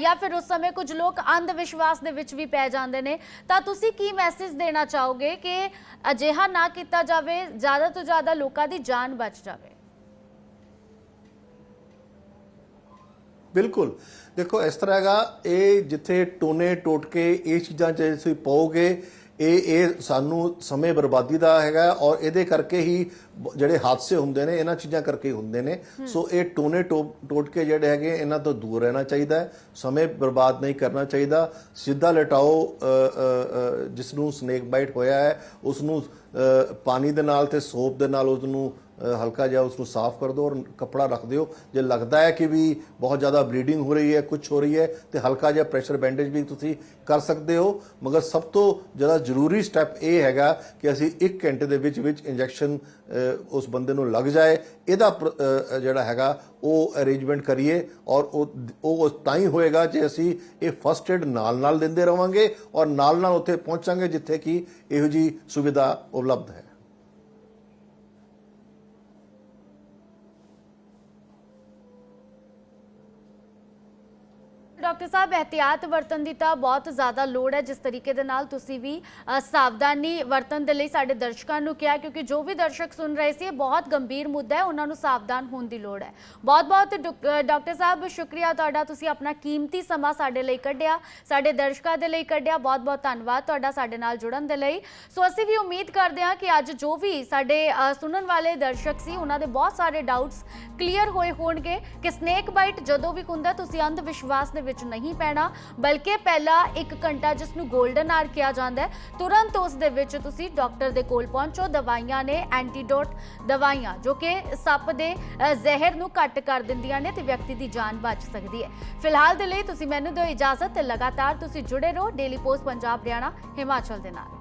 ਜਾਂ ਫਿਰ ਉਸ ਸਮੇਂ ਕੁਝ ਲੋਕ ਅੰਧ ਵਿਸ਼ਵਾਸ ਦੇ ਵਿੱਚ ਵੀ ਪੈ ਜਾਂਦੇ ਨੇ। ਤਾਂ ਤੁਸੀਂ ਕੀ ਮੈਸੇਜ ਦੇਣਾ ਚਾਹੋਗੇ ਕਿ ਅਜਿਹਾ ਨਾ ਕੀਤਾ ਜਾਵੇ, ਜ਼ਿਆਦਾ ਤੋਂ ਜ਼ਿਆਦਾ ਲੋਕਾਂ ਦੀ ਜਾਨ ਬਚ ਜਾਵੇ? ਬਿਲਕੁਲ। ਦੇਖੋ, ਇਸ ਤਰ੍ਹਾਂ ਹੈਗਾ, ਇਹ ਜਿੱਥੇ ਟੋਨੇ ਟੋਟਕੇ ਇਹ ਚੀਜ਼ਾਂ ਜੇ ਤੁਸੀਂ ਪਾਓਗੇ ਇਹ ਇਹ ਸਾਨੂੰ ਸਮੇਂ ਬਰਬਾਦੀ ਦਾ ਹੈਗਾ ਔਰ ਇਹਦੇ ਕਰਕੇ ਹੀ ਜਿਹੜੇ ਹਾਦਸੇ ਹੁੰਦੇ ਨੇ ਇਹਨਾਂ ਚੀਜ਼ਾਂ ਕਰਕੇ ਹੀ ਹੁੰਦੇ ਨੇ। ਸੋ ਇਹ ਟੋਨੇ ਟੋਟਕੇ ਜਿਹੜੇ ਹੈਗੇ ਇਹਨਾਂ ਤੋਂ ਦੂਰ ਰਹਿਣਾ ਚਾਹੀਦਾ ਹੈ। ਸਮੇਂ ਬਰਬਾਦ ਨਹੀਂ ਕਰਨਾ ਚਾਹੀਦਾ। ਸਿੱਧਾ ਲਟਾਓ ਜਿਸ ਨੂੰ ਸਨੇਕ ਬਾਈਟ ਹੋਇਆ ਹੈ ਉਸ ਨੂੰ ਪਾਣੀ ਦੇ ਨਾਲ ਤੇ ਸੋਪ ਦੇ ਨਾਲ ਉਸ ਨੂੰ ਹਲਕਾ ਜਿਹਾ ਉਸ ਨੂੰ ਸਾਫ਼ ਕਰ ਦਿਓ ਔਰ ਕੱਪੜਾ ਰੱਖ ਦਿਓ। ਜੇ ਲੱਗਦਾ ਹੈ ਕਿ ਵੀ ਬਹੁਤ ਜ਼ਿਆਦਾ ਬਲੀਡਿੰਗ ਹੋ ਰਹੀ ਹੈ ਕੁਝ ਹੋ ਰਹੀ ਹੈ, ਤੇ ਹਲਕਾ ਜਿਹਾ ਪ੍ਰੈਸ਼ਰ ਬੈਂਡੇਜ ਵੀ ਤੁਸੀਂ ਕਰ ਸਕਦੇ ਹੋ। ਮਗਰ ਸਭ ਤੋਂ ਜ਼ਿਆਦਾ ਜ਼ਰੂਰੀ ਸਟੈਪ ਇਹ ਹੈਗਾ ਕਿ ਅਸੀਂ 1 ਘੰਟੇ ਦੇ ਵਿੱਚ ਵਿੱਚ ਇੰਜੈਕਸ਼ਨ ਉਸ ਬੰਦੇ ਨੂੰ ਲੱਗ ਜਾਏ। ਇਹਦਾ ਪ੍ਰ- ਜਿਹੜਾ ਹੈਗਾ, ਉਹ ਅਰੇਂਜਮੈਂਟ ਕਰੀਏ ਔਰ ਉਹ ਉਹ ਤਾਂ ਹੀ ਹੋਏਗਾ ਜੇ ਅਸੀਂ ਇਹ ਫਸਟ ਏਡ ਨਾਲ ਨਾਲ ਦਿੰਦੇ ਰਵਾਂਗੇ ਔਰ ਨਾਲ ਨਾਲ ਉੱਥੇ ਪਹੁੰਚਾਂਗੇ ਜਿੱਥੇ ਕਿ ਇਹੋ ਜੀ ਸੁਵਿਧਾ ਉਪਲਬਧ ਹੈ। ਡਾਕਟਰ ਸਾਹਿਬ ਇਹਤਿਆਤ ਵਰਤਨ ਦੀ ਤਾਂ ਬਹੁਤ ਜ਼ਿਆਦਾ ਲੋੜ ਹੈ। ਜਿਸ ਤਰੀਕੇ ਦੇ ਨਾਲ ਤੁਸੀਂ ਵੀ ਸਾਵਧਾਨੀ ਵਰਤਨ ਦੇ ਲਈ ਸਾਡੇ ਦਰਸ਼ਕਾਂ ਨੂੰ ਕਿਹਾ ਕਿਉਂਕਿ ਜੋ ਵੀ ਦਰਸ਼ਕ ਸੁਣ ਰਹੇ ਸੀ ਇਹ ਬਹੁਤ ਗੰਭੀਰ ਮੁੱਦਾ ਹੈ। ਉਹਨਾਂ ਨੂੰ ਸਾਵਧਾਨ ਹੋਣ ਦੀ ਲੋੜ ਹੈ। ਬਹੁਤ ਬਹੁਤ ਡਾਕ- ਅ, ਡਾਕਟਰ ਸਾਹਿਬ ਸ਼ੁਕਰੀਆ ਤੁਹਾਡਾ। ਤੁਸੀਂ ਆਪਣਾ ਕੀਮਤੀ ਸਮਾਂ ਸਾਡੇ ਲਈ ਕੱਢਿਆ ਸਾਡੇ ਦਰਸ਼ਕਾਂ ਦੇ ਲਈ ਕੱਢਿਆ। ਬਹੁਤ ਬਹੁਤ ਧੰਨਵਾਦ ਤੁਹਾਡਾ ਸਾਡੇ ਨਾਲ ਜੁੜਨ ਦੇ ਲਈ। ਸੋ ਅਸੀਂ ਵੀ ਉਮੀਦ ਕਰਦੇ ਹਾਂ ਕਿ ਅੱਜ ਜੋ ਵੀ ਸਾਡੇ ਸੁਣਨ ਵਾਲੇ ਦਰਸ਼ਕ ਸੀ ਉਹਨਾਂ ਦੇ ਬਹੁਤ ਸਾਰੇ ਡਾਊਟਸ ਕਲੀਅਰ ਹੋਏ ਹੋਣਗੇ। ਕਿ ਸਨੇਕ ਬਾਈਟ ਜਦੋਂ ਵੀ ਹੁੰਦਾ ਤੁਸੀਂ ਅੰਧ ਵਿਸ਼ਵਾਸ ਦੇ ਵਿੱਚ ਨਹੀਂ ਪੈਣਾ, ਬਲਕਿ ਪਹਿਲਾ 1 ਘੰਟਾ ਜਿਸ ਨੂੰ 골ਡਨ ਆਰ ਕਿਹਾ ਜਾਂਦਾ ਹੈ, ਤੁਰੰਤ ਉਸ ਦੇ ਵਿੱਚ ਤੁਸੀਂ ਡਾਕਟਰ ਦੇ ਕੋਲ ਪਹੁੰਚੋ। ਦਵਾਈਆਂ ਨੇ ਐਂਟੀਡੋਟ ਦਵਾਈਆਂ, ਜੋ ਕਿ ਸੱਪ ਦੇ ਜ਼ਹਿਰ ਨੂੰ ਘੱਟ ਕਰ ਦਿੰਦੀਆਂ ਨੇ ਤੇ ਵਿਅਕਤੀ ਦੀ ਜਾਨ ਬਚ ਸਕਦੀ ਹੈ। ਫਿਲਹਾਲ ਦੇ ਲਈ ਤੁਸੀਂ ਮੈਨੂੰ ਦਿਓ ਇਜਾਜ਼ਤ ਤੇ ਲਗਾਤਾਰ ਤੁਸੀਂ ਜੁੜੇ ਰਹੋ। ਡੇਲੀ ਪੋਸਟ ਪੰਜਾਬ, ਹਰਿਆਣਾ, ਹਿਮਾਚਲ ਦੇ ਨਾਲ।